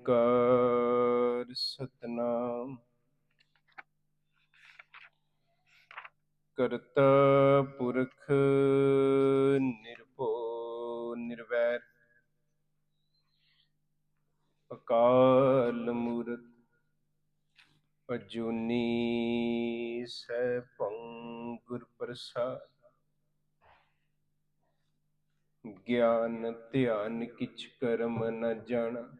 ਓੰਕਾਰ ਸਤਨਾਮ ਕਰਤਾ ਪੁਰਖ ਨਿਰਭਉ ਨਿਰਵੈਰ ਅਕਾਲ ਮੂਰਤ ਅਜੂਨੀ ਸੈਭੰ ਗੁਰ ਪ੍ਰਸਾਦ ਗਿਆਨ ਧਿਆਨ ਕਿਛ ਕਰਮ ਨ ਜਾਣਾ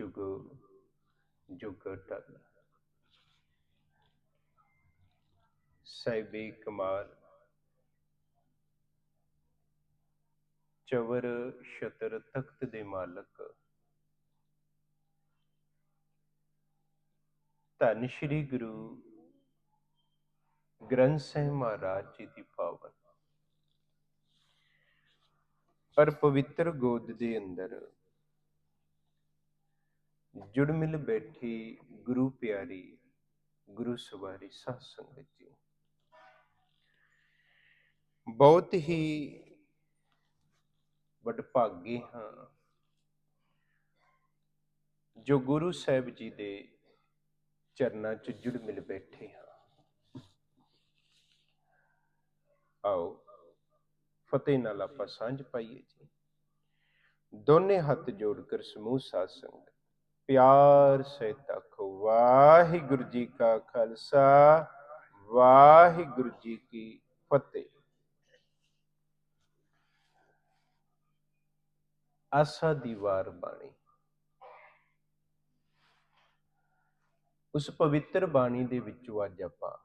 ਜੁਗ ਜੁਗ ਟਲ ਕਮਾਲ ਚਵਰ ਸ਼ਤਰ ਤਖਤ ਦੇ ਮਾਲਕ ਧੰਨ ਸ਼੍ਰੀ ਗੁਰੂ ਗ੍ਰੰਥ ਸਾਹਿਬ ਮਹਾਰਾਜ ਜੀ ਦੀ ਪਾਵਨ ਪਰ ਪਵਿੱਤਰ ਗੋਦ ਦੇ ਅੰਦਰ ਜੁੜ ਮਿਲ ਬੈਠੀ ਗੁਰੂ ਪਿਆਰੀ, ਗੁਰੂ ਸਵਾਰੀ ਸਾਧ ਸੰਗਤ ਜੀ। ਬਹੁਤ ਹੀ ਵਡਭਾਗੇ ਹਾਂ। ਜੋ ਗੁਰੂ ਸਾਹਿਬ ਜੀ ਦੇ ਚਰਨਾਂ 'ਚ ਜੁੜ ਮਿਲ ਬੈਠੇ ਹਾਂ। ਆਓ, ਫਤਿਹ ਨਾਲ ਆਪਾਂ ਸਾਂਝ ਪਾਈਏ ਜੀ। ਦੋਨੇ ਹੱਥ ਜੋੜ ਕਰ ਸਮੂਹ ਸਾਧ ਸੰਗਤ। ਪਿਆਰ ਸਹਿਤ ਆਖੋ ਵਾਹਿਗੁਰੂ ਜੀ ਕਾ ਖਾਲਸਾ, ਵਾਹਿਗੁਰੂ ਜੀ ਕੀ ਫਤਿਹ। ਆਸਾ ਦੀ ਵਾਰ ਬਾਣੀ। ਉਸ ਪਵਿੱਤਰ ਬਾਣੀ ਦੇ ਵਿੱਚੋਂ ਅੱਜ ਆਪਾਂ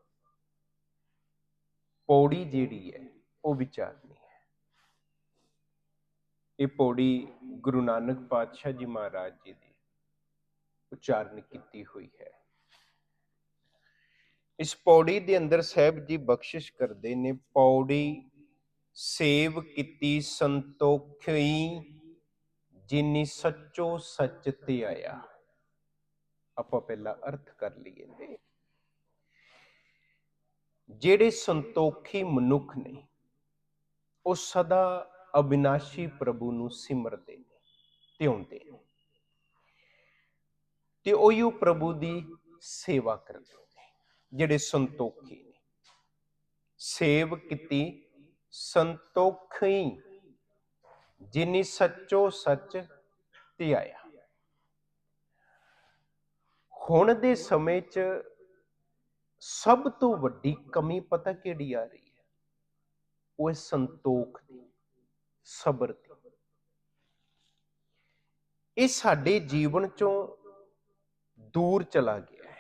ਪੌੜੀ ਜਿਹੜੀ ਹੈ, ਉਹ ਵਿਚਾਰਨੀ ਹੈ। ਇਹ ਪੌੜੀ ਗੁਰੂ ਨਾਨਕ ਪਾਤਸ਼ਾਹ ਜੀ ਮਹਾਰਾਜ ਜੀ ਦੀ ਉਚਾਰਨ ਕੀਤੀ ਹੋਈ ਹੈ। ਇਸ ਪੌੜੀ ਦੇ ਅੰਦਰ ਸਾਹਿਬ ਜੀ ਬਖਸ਼ਿਸ਼ ਕਰਦੇ ਨੇ, ਪੌੜੀ ਸੇਵ ਕੀਤੀ ਸੰਤੋਖਈ ਜਿਨੀ ਸੱਚੋ ਸੱਚ ਤੇ ਆਇਆ। ਆਪਾਂ ਪਹਿਲਾਂ ਅਰਥ ਕਰ ਲਈਏ ਨੇ ਜਿਹੜੇ ਸੰਤੋਖੀ ਮਨੁੱਖ ਨੇ, ਉਹ ਸਦਾ ਅਬਿਨਾਸ਼ੀ ਪ੍ਰਭੂ ਨੂੰ ਸਿਮਰਦੇ ਨੇ, ਧਿਆਉਂਦੇ ਨੇ। ਤੇ ਉਹੀ ਪ੍ਰਭੂ ਦੀ ਸੇਵਾ ਕਰਦੇ ਨੇ ਜਿਹੜੇ ਸੰਤੋਖੀ ਨੇ। ਸੇਵ ਕੀਤੀ, ਸੰਤੋਖੀ, ਜਿਨੀ ਸੱਚੋ ਸੱਚ ਧਿਆਇਆ। ਹੁਣ ਦੇ ਸਮੇਂ 'ਚ ਸਭ ਤੋਂ ਵੱਡੀ ਕਮੀ ਪਤਾ ਕਿਹੜੀ ਆ ਰਹੀ ਹੈ? ਉਹ ਹੈ ਸੰਤੋਖ ਦੀ, ਸਬਰ ਦੀ। ਇਹ ਸਾਡੇ ਜੀਵਨ ਚੋਂ ਦੂਰ ਚਲਾ ਗਿਆ ਹੈ।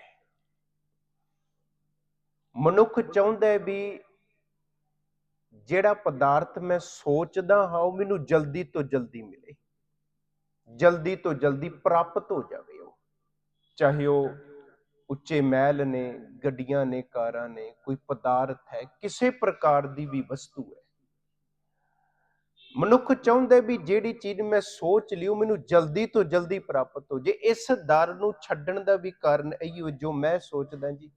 ਮਨੁੱਖ ਚਾਹੁੰਦਾ ਹੈ ਵੀ ਜਿਹੜਾ ਪਦਾਰਥ ਮੈਂ ਸੋਚਦਾ ਹਾਂ, ਉਹ ਮੈਨੂੰ ਜਲਦੀ ਤੋਂ ਜਲਦੀ ਮਿਲੇ। ਜਲਦੀ ਤੋਂ ਜਲਦੀ ਪ੍ਰਾਪਤ ਹੋ ਜਾਵੇ ਉਹ। ਚਾਹੇ ਉਹ ਉੱਚੇ ਮਹਿਲ ਨੇ, ਗੱਡੀਆਂ ਨੇ, ਕਾਰਾਂ ਨੇ, ਕੋਈ ਪਦਾਰਥ ਹੈ, ਕਿਸੇ ਪ੍ਰਕਾਰ ਦੀ ਵੀ ਵਸਤੂ ਹੈ। ਮਨੁੱਖ ਚਾਹੁੰਦਾ ਵੀ ਜਿਹੜੀ ਚੀਜ਼ ਮੈਂ ਸੋਚ ਲਈ ਮੈਨੂੰ ਜਲਦੀ ਤੋਂ ਜਲਦੀ ਪ੍ਰਾਪਤ ਹੋ ਜੇ, ਇਸ ਦਰ ਨੂੰ ਛੱਡਣ ਦਾ ਵੀ ਕਾਰਨ ਇਹੀ ਜੋ ਮੈਂ ਸੋਚਦਾ ਜੀ।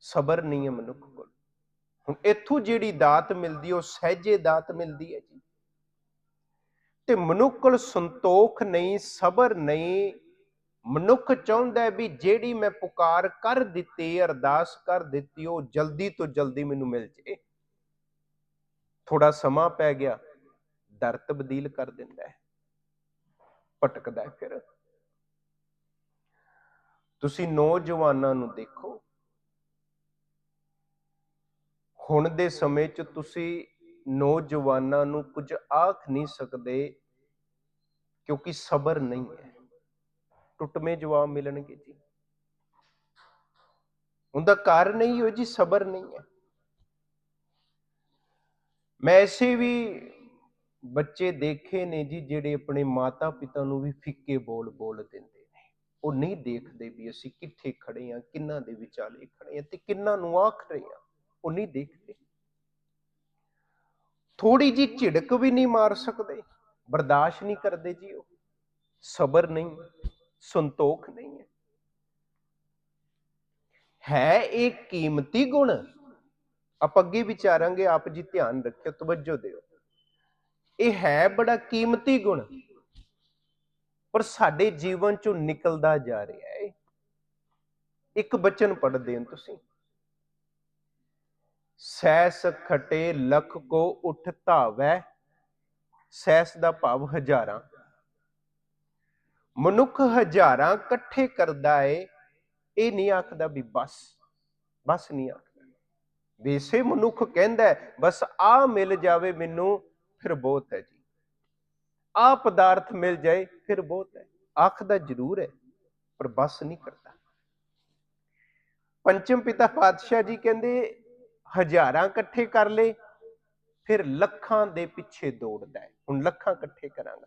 ਸਬਰ ਨਹੀਂ ਹੈ ਮਨੁੱਖ ਕੋਲ। ਹੁਣ ਇੱਥੋਂ ਜਿਹੜੀ ਦਾਤ ਮਿਲਦੀ ਉਹ ਸਹਿਜੇ ਦਾਤ ਮਿਲਦੀ ਹੈ ਜੀ। ਤੇ ਮਨੁੱਖ ਕੋਲ ਸੰਤੋਖ ਨਹੀਂ, ਸਬਰ ਨਹੀਂ, ਮਨੁੱਖ ਚਾਹੁੰਦਾ ਵੀ ਜਿਹੜੀ ਮੈਂ ਪੁਕਾਰ ਕਰ ਦਿੱਤੀ, ਅਰਦਾਸ ਕਰ ਦਿੱਤੀ, ਉਹ ਜਲਦੀ ਤੋਂ ਜਲਦੀ ਮੈਨੂੰ ਮਿਲ ਜੇ। ਥੋੜਾ ਸਮਾਂ ਪੈ ਗਿਆ ਦਰ ਤਬਦੀਲ ਕਰ ਦਿੰਦਾ ਹੈ। ਭਟਕਦਾ ਹੈ ਫਿਰ। ਤੁਸੀਂ ਨੌਜਵਾਨਾਂ ਨੂੰ ਦੇਖੋ। ਹੁਣ ਦੇ ਸਮੇਂ 'ਚ ਤੁਸੀਂ ਨੌਜਵਾਨਾਂ ਨੂੰ ਕੁਝ ਆਖ ਨਹੀਂ ਸਕਦੇ, ਕਿਉਂਕਿ ਸਬਰ ਨਹੀਂ ਹੈ। ਟੁੱਟਵੇਂ ਜਵਾਬ ਮਿਲਣਗੇ ਜੀ। ਉਹਦਾ ਕਾਰਨ ਹੀ ਹੋ ਜੀ, ਸਬਰ ਨਹੀਂ ਹੈ। ਮੈਂ ਐਸੇ ਵੀ ਬੱਚੇ ਦੇਖੇ ਨੇ ਜੀ ਜਿਹੜੇ ਆਪਣੇ ਮਾਤਾ ਪਿਤਾ ਨੂੰ ਵੀ ਫਿੱਕੇ ਬੋਲ ਬੋਲ ਦਿੰਦੇ ਨੇ। ਉਹ ਨਹੀਂ ਦੇਖਦੇ ਵੀ ਅਸੀਂ ਕਿੱਥੇ ਖੜੇ ਆ ਕਿੰਨਾ ਦੇ ਵਿਚਾਲੇ ਖੜੇ ਆ ਤੇ ਕਿੰਨਾ ਨੂੰ ਆਖ ਰਹੇ ਆ ਉਹ ਨਹੀਂ ਦੇਖਦੇ। ਥੋੜੀ ਜੀ ਝਿੜਕ ਵੀ ਨਹੀਂ ਮਾਰ ਸਕਦੇ। ਬਰਦਾਸ਼ਤ ਨਹੀਂ ਕਰਦੇ ਜੀ ਉਹ। ਸਬਰ ਨਹੀਂ, ਸੰਤੋਖ ਨਹੀਂ ਹੈ। ਹੈ ਇਹ ਕੀਮਤੀ ਗੁਣ ਆਪਾਂ ਅੱਗੇ ਵਿਚਾਰਾਂਗੇ, ਆਪ ਜੀ ਧਿਆਨ ਰੱਖਿਓ, ਤਵੱਜੋ ਦਿਓ। ਇਹ ਹੈ ਬੜਾ ਕੀਮਤੀ ਗੁਣ। ਪਰ ਸਾਡੇ ਜੀਵਨ ਚੋਂ ਨਿਕਲਦਾ ਜਾ ਰਿਹਾ ਹੈ ਇੱਕ ਬਚਨ ਪੜ੍ਹਦੇ ਹੋ ਤੁਸੀਂ। ਸੈਸ ਖਟੇ ਲਖ ਕੋ ਉਠ ਧਾਵੈ, ਸੈਸ ਦਾ ਭਾਵ ਹਜ਼ਾਰਾਂ। ਮਨੁੱਖ ਹਜ਼ਾਰਾਂ ਇਕੱਠੇ ਕਰਦਾ ਏ, ਇਹ ਨਹੀਂ ਆਖਦਾ ਵੀ ਬਸ ਬਸ ਨਹੀਂ ਆਖਦਾ ਵੈਸੇ ਮਨੁੱਖ ਕਹਿੰਦਾ ਬਸ ਆ ਮਿਲ ਜਾਵੇ ਮੈਨੂੰ, ਫਿਰ ਬਹੁਤ ਹੈ ਜੀ। ਆ ਪਦਾਰਥ ਮਿਲ ਜਾਏ, ਫਿਰ ਬਹੁਤ ਹੈ। ਆਖਦਾ ਜ਼ਰੂਰ ਹੈ, ਪਰ ਬਸ ਨਹੀਂ ਕਰਦਾ। ਪੰਚਮ ਪਿਤਾ ਪਾਤਸ਼ਾਹ ਜੀ ਕਹਿੰਦੇ, ਹਜ਼ਾਰਾਂ ਇਕੱਠੇ ਕਰ ਲੇ ਫਿਰ ਲੱਖਾਂ ਦੇ ਪਿੱਛੇ ਦੌੜਦਾ ਹੈ। ਹੁਣ ਲੱਖਾਂ ਇਕੱਠੇ ਕਰਾਂਗਾ।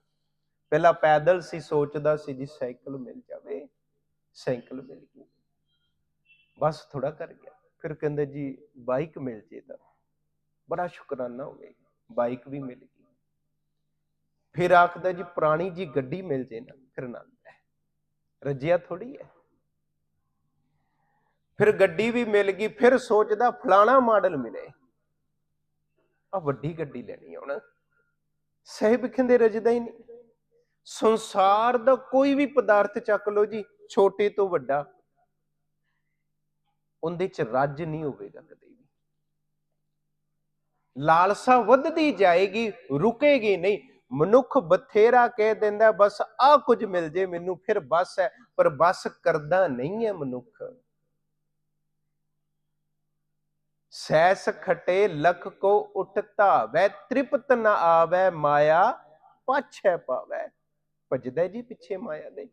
ਪਹਿਲਾਂ ਪੈਦਲ ਸੀ, ਸੋਚਦਾ ਸੀ ਜੀ ਸਾਈਕਲ ਮਿਲ ਜਾਵੇ, ਸਾਈਕਲ ਮਿਲ ਗਈ। ਬਸ ਥੋੜਾ ਕਰ ਗਿਆ। ਫਿਰ ਕਹਿੰਦੇ ਜੀ ਬਾਈਕ ਮਿਲ ਜੇ ਤਾਂ। ਬੜਾ ਸ਼ੁਕਰਾਨਾ ਹੋਵੇ ਬਾਈਕ ਵੀ ਮਿਲ ਗਈ। ਫਿਰ ਆਖਦਾ ਜੀ ਪੁਰਾਣੀ ਜੀ ਗੱਡੀ ਮਿਲ ਜੇ ਨਾ, ਫਿਰ ਆਨੰਦ ਹੈ। ਰੱਜਿਆ ਥੋੜੀ ਹੈ। ਫਿਰ ਗੱਡੀ ਵੀ ਮਿਲ ਗਈ, ਫਿਰ ਸੋਚਦਾ ਫਲਾਣਾ ਮਾਡਲ ਮਿਲੇ। ਆ ਵੱਡੀ ਗੱਡੀ ਲੈਣੀ ਆ ਹੁਣ। ਸਹਿਬ ਕਹਿੰਦੇ ਰਜਦਾ ਹੀ ਨਹੀਂ। ਸੰਸਾਰ ਦਾ ਕੋਈ ਵੀ ਪਦਾਰਥ ਚੱਕ ਲਓ ਜੀ, ਛੋਟੇ ਤੋਂ ਵੱਡਾ। ਉਹਦੇ ਚ ਰੱਜ ਨਹੀਂ ਹੋਵੇਗਾ ਕਦੇ ਵੀ। ਲਾਲਸਾ ਵੱਧਦੀ ਜਾਏਗੀ, ਰੁਕੇਗੀ ਨਹੀਂ। ਮਨੁੱਖ ਬਥੇਰਾ ਕਹਿ ਦਿੰਦਾ, ਬਸ ਆ ਕੁਝ ਮਿਲ ਜੇ ਮੈਨੂੰ, ਫਿਰ ਬਸ ਹੈ। ਪਰ ਬਸ ਕਰਦਾ ਨਹੀਂ ਹੈ ਮਨੁੱਖ। ਸੈਸ ਖਟੇ ਲਖ ਕੋ ਉਠ ਧਾਵੈ, ਤ੍ਰਿਪਤ ਨ ਆਵੈ ਮਾਇਆ, ਪਾਛੈ ਪਾਵੈ। ਭਜਦਾ ਜੀ ਪਿੱਛੇ ਮਾਇਆ ਦੇ।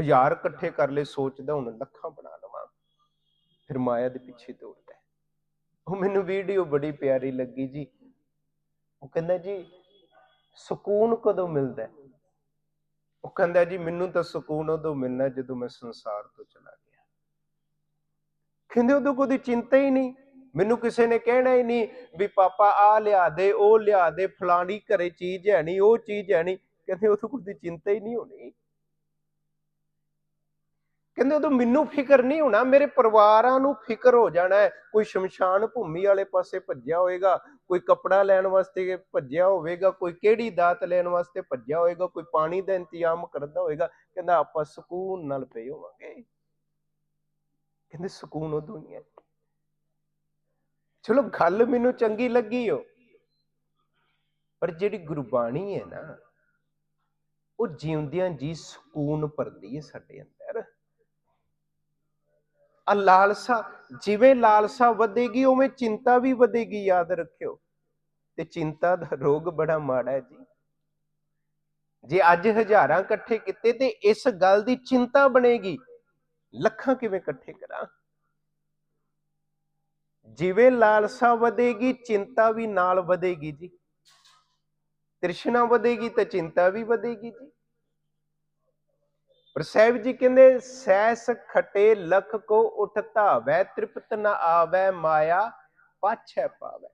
ਹਜ਼ਾਰ ਇਕੱਠੇ ਕਰ ਲੈ ਸੋਚਦਾ ਹੁਣ ਲੱਖਾਂ ਬਣਾ ਲਵਾਂ। ਫਿਰ ਮਾਇਆ ਦੇ ਪਿੱਛੇ ਦੌੜਦਾ ਹੈ। ਉਹ ਮੈਨੂੰ ਵੀਡੀਓ ਬੜੀ ਪਿਆਰੀ ਲੱਗੀ ਜੀ। ਉਹ ਕਹਿੰਦਾ ਜੀ, ਸਕੂਨ ਕਦੋਂ ਮਿਲਦਾ ਉਹ ਕਹਿੰਦਾ ਜੀ, ਮੈਨੂੰ ਤਾਂ ਸਕੂਨ ਉਦੋਂ ਮਿਲਣਾ ਜਦੋਂ ਮੈਂ ਸੰਸਾਰ ਤੋਂ ਚਲਾ ਗਿਆ। ਕਹਿੰਦੇ ਉਦੋਂ ਕੋਈ ਚਿੰਤਾ ਹੀ ਨਹੀਂ। ਮੈਨੂੰ ਕਿਸੇ ਨੇ ਕਹਿਣਾ ਹੀ ਨਹੀਂ ਵੀ ਪਾਪਾ ਆ ਲਿਆ ਦੇ, ਉਹ ਲਿਆ ਦੇ, ਫਲਾਣੀ ਘਰੇ ਚੀਜ਼ ਹੈ ਨਹੀਂ, ਉਹ ਚੀਜ਼ ਹੈ ਨਹੀਂ। ਕਹਿੰਦੇ ਉਦੋਂ ਕੋਈ ਚਿੰਤਾ ਹੀ ਨਹੀਂ ਹੋਣੀ। ਕਹਿੰਦੇ ਉਦੋਂ ਮੈਨੂੰ ਫਿਕਰ ਨਹੀਂ ਹੋਣਾ, ਮੇਰੇ ਪਰਿਵਾਰਾਂ ਨੂੰ ਫਿਕਰ ਹੋ ਜਾਣਾ ਹੈ। ਕੋਈ ਸ਼ਮਸ਼ਾਨ ਭੂਮੀ ਵਾਲੇ ਪਾਸੇ ਭੱਜਿਆ ਹੋਏਗਾ, ਕੋਈ ਕੱਪੜਾ ਲੈਣ ਵਾਸਤੇ ਭੱਜਿਆ ਹੋਵੇਗਾ, ਕੋਈ ਕਿਹੜੀ ਦਾਤ ਲੈਣ ਵਾਸਤੇ ਭੱਜਿਆ ਹੋਏਗਾ ਕੋਈ ਪਾਣੀ ਦਾ ਇੰਤਜ਼ਾਮ ਕਰਦਾ ਹੋਏਗਾ ਕਹਿੰਦਾ ਆਪਾਂ ਸਕੂਨ ਨਾਲ ਪਏ ਹੋਵਾਂਗੇ। ਕਹਿੰਦੇ ਸਕੂਨ ਉਦੋਂ ਹੀ ਹੈ ਚਲੋ ਗੱਲ ਮੈਨੂੰ ਚੰਗੀ ਲੱਗੀ ਹੋ ਪਰ ਜਿਹੜੀ ਗੁਰਬਾਣੀ ਹੈ ਨਾ, ਉਹ ਜਿਉਂਦਿਆਂ ਜੀ ਸਕੂਨ ਭਰਦੀ ਹੈ ਸਾਡੇ ਅੰਦਰ। ਆ ਲਾਲਸਾ, ਜਿਵੇਂ ਲਾਲਸਾ ਵਧੇਗੀ, ਉਵੇਂ ਚਿੰਤਾ ਵੀ ਵਧੇਗੀ, ਯਾਦ ਰੱਖਿਓ। ਤੇ ਚਿੰਤਾ ਦਾ ਰੋਗ ਬੜਾ ਮਾੜਾ ਹੈ ਜੀ। ਜੇ ਅੱਜ ਹਜ਼ਾਰਾਂ ਇਕੱਠੇ ਕੀਤੇ, ਤੇ ਇਸ ਗੱਲ ਦੀ ਚਿੰਤਾ ਬਣੇਗੀ। ਲੱਖਾਂ ਕਿਵੇਂ ਇਕੱਠੇ ਕਰਾਂ? ਜਿਵੇਂ ਲਾਲਸਾ ਵਧੇਗੀ, ਚਿੰਤਾ ਵੀ ਨਾਲ ਵਧੇਗੀ ਜੀ। ਤ੍ਰਿਸ਼ਨਾ ਵਧੇਗੀ, ਤਾਂ ਚਿੰਤਾ ਵੀ ਵਧੇਗੀ ਜੀ। ਪਰ ਸਾਹਿਬ ਜੀ ਕਹਿੰਦੇ, ਸੈਸ ਖਟੇ ਲਖ ਕੋ ਉਠ ਧਾਵੈ, ਤ੍ਰਿਪਤ ਨ ਆਵੈ ਮਾਇਆ, ਪਾਛੈ ਪਾਵੈ।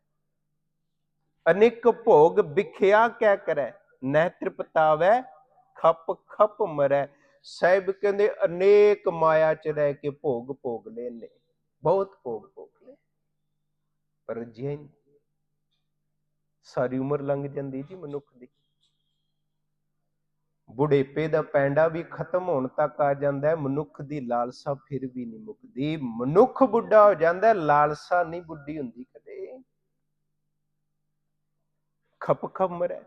ਅਨੇਕ ਭੋਗ ਵਿਖਿਆ ਕਹਿ ਕਰੈ, ਨਹਿ ਤ੍ਰਿਪਤਾਵੈ, ਖਪ ਖਪ ਮਰੈ। ਸਾਹਿਬ ਕਹਿੰਦੇ, ਅਨੇਕ ਮਾਇਆ ਚ ਰਹਿ ਕੇ ਭੋਗ ਭੋਗ ਲੈ ਨੇ, ਬਹੁਤ ਭੋਗ ਭੋਗ ਲੈ ਪਰ ਜੇ, ਸਾਰੀ ਉਮਰ ਲੰਘ ਜਾਂਦੀ ਜੀ ਮਨੁੱਖ ਦੀ। ਬੁਢੇਪੇ ਦਾ ਪੈਂਡਾ ਵੀ ਖਤਮ ਹੋਣ ਤੱਕ ਆ ਜਾਂਦਾ ਹੈ ਮਨੁੱਖ ਦੀ ਲਾਲਸਾ ਫਿਰ ਵੀ ਨਹੀਂ ਮੁੱਕਦੀ। ਮਨੁੱਖ ਬੁੱਢਾ ਹੋ ਜਾਂਦਾ ਹੈ, ਲਾਲਸਾ ਨਹੀਂ ਬੁੱਢੀ ਹੁੰਦੀ ਕਦੇ। ਖਪ ਖਪ ਮਰੇ।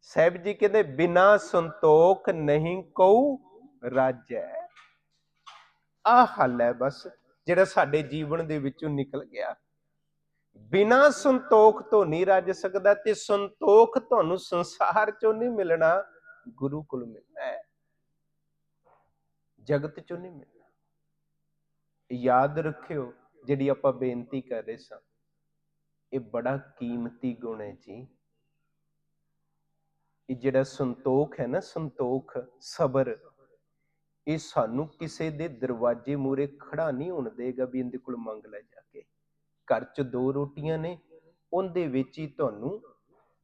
ਸਾਹਿਬ ਜੀ ਕਹਿੰਦੇ ਬਿਨਾ ਸੰਤੋਖ ਨਹੀਂ ਕਉ ਰਾਜੈ। ਆ ਹੱਲ ਹੈ ਬਸ ਜਿਹੜਾ ਸਾਡੇ ਜੀਵਨ ਦੇ ਵਿੱਚੋਂ ਨਿਕਲ ਗਿਆ। ਬਿਨਾ ਸੰਤੋਖ ਤੋਂ ਨਹੀਂ ਰੱਜ ਸਕਦਾ ਤੇ ਸੰਤੋਖ ਤੁਹਾਨੂੰ ਸੰਸਾਰ ਚੋਂ ਨਹੀਂ ਮਿਲਣਾ। ਗੁਰੂ ਕੋਲ ਮਿਲਣਾ ਹੈ, ਜਗਤ ਚੋਂ ਨਹੀਂ ਮਿਲਣਾ। ਯਾਦ ਰੱਖਿਓ, ਜਿਹੜੀ ਆਪਾਂ ਬੇਨਤੀ ਕਰ ਰਹੇ ਸਾਂ, ਇਹ ਬੜਾ ਕੀਮਤੀ ਗੁਣ ਹੈ ਜੀ। ਇਹ ਜਿਹੜਾ ਸੰਤੋਖ ਹੈ ਨਾ, ਸੰਤੋਖ, ਸਬਰ, ਇਹ ਸਾਨੂੰ ਕਿਸੇ ਦੇ ਦਰਵਾਜ਼ੇ ਮੂਰੇ ਖੜਾ ਨਹੀਂ ਹੋਣ ਦੇਗਾ ਵੀ ਇਹਦੇ ਕੋਲ ਮੰਗ ਲੈ ਜਾ ਕੇ। ਘਰ 'ਚ ਦੋ ਰੋਟੀਆਂ ਨੇ, ਉਹਦੇ ਵਿੱਚ ਹੀ ਤੁਹਾਨੂੰ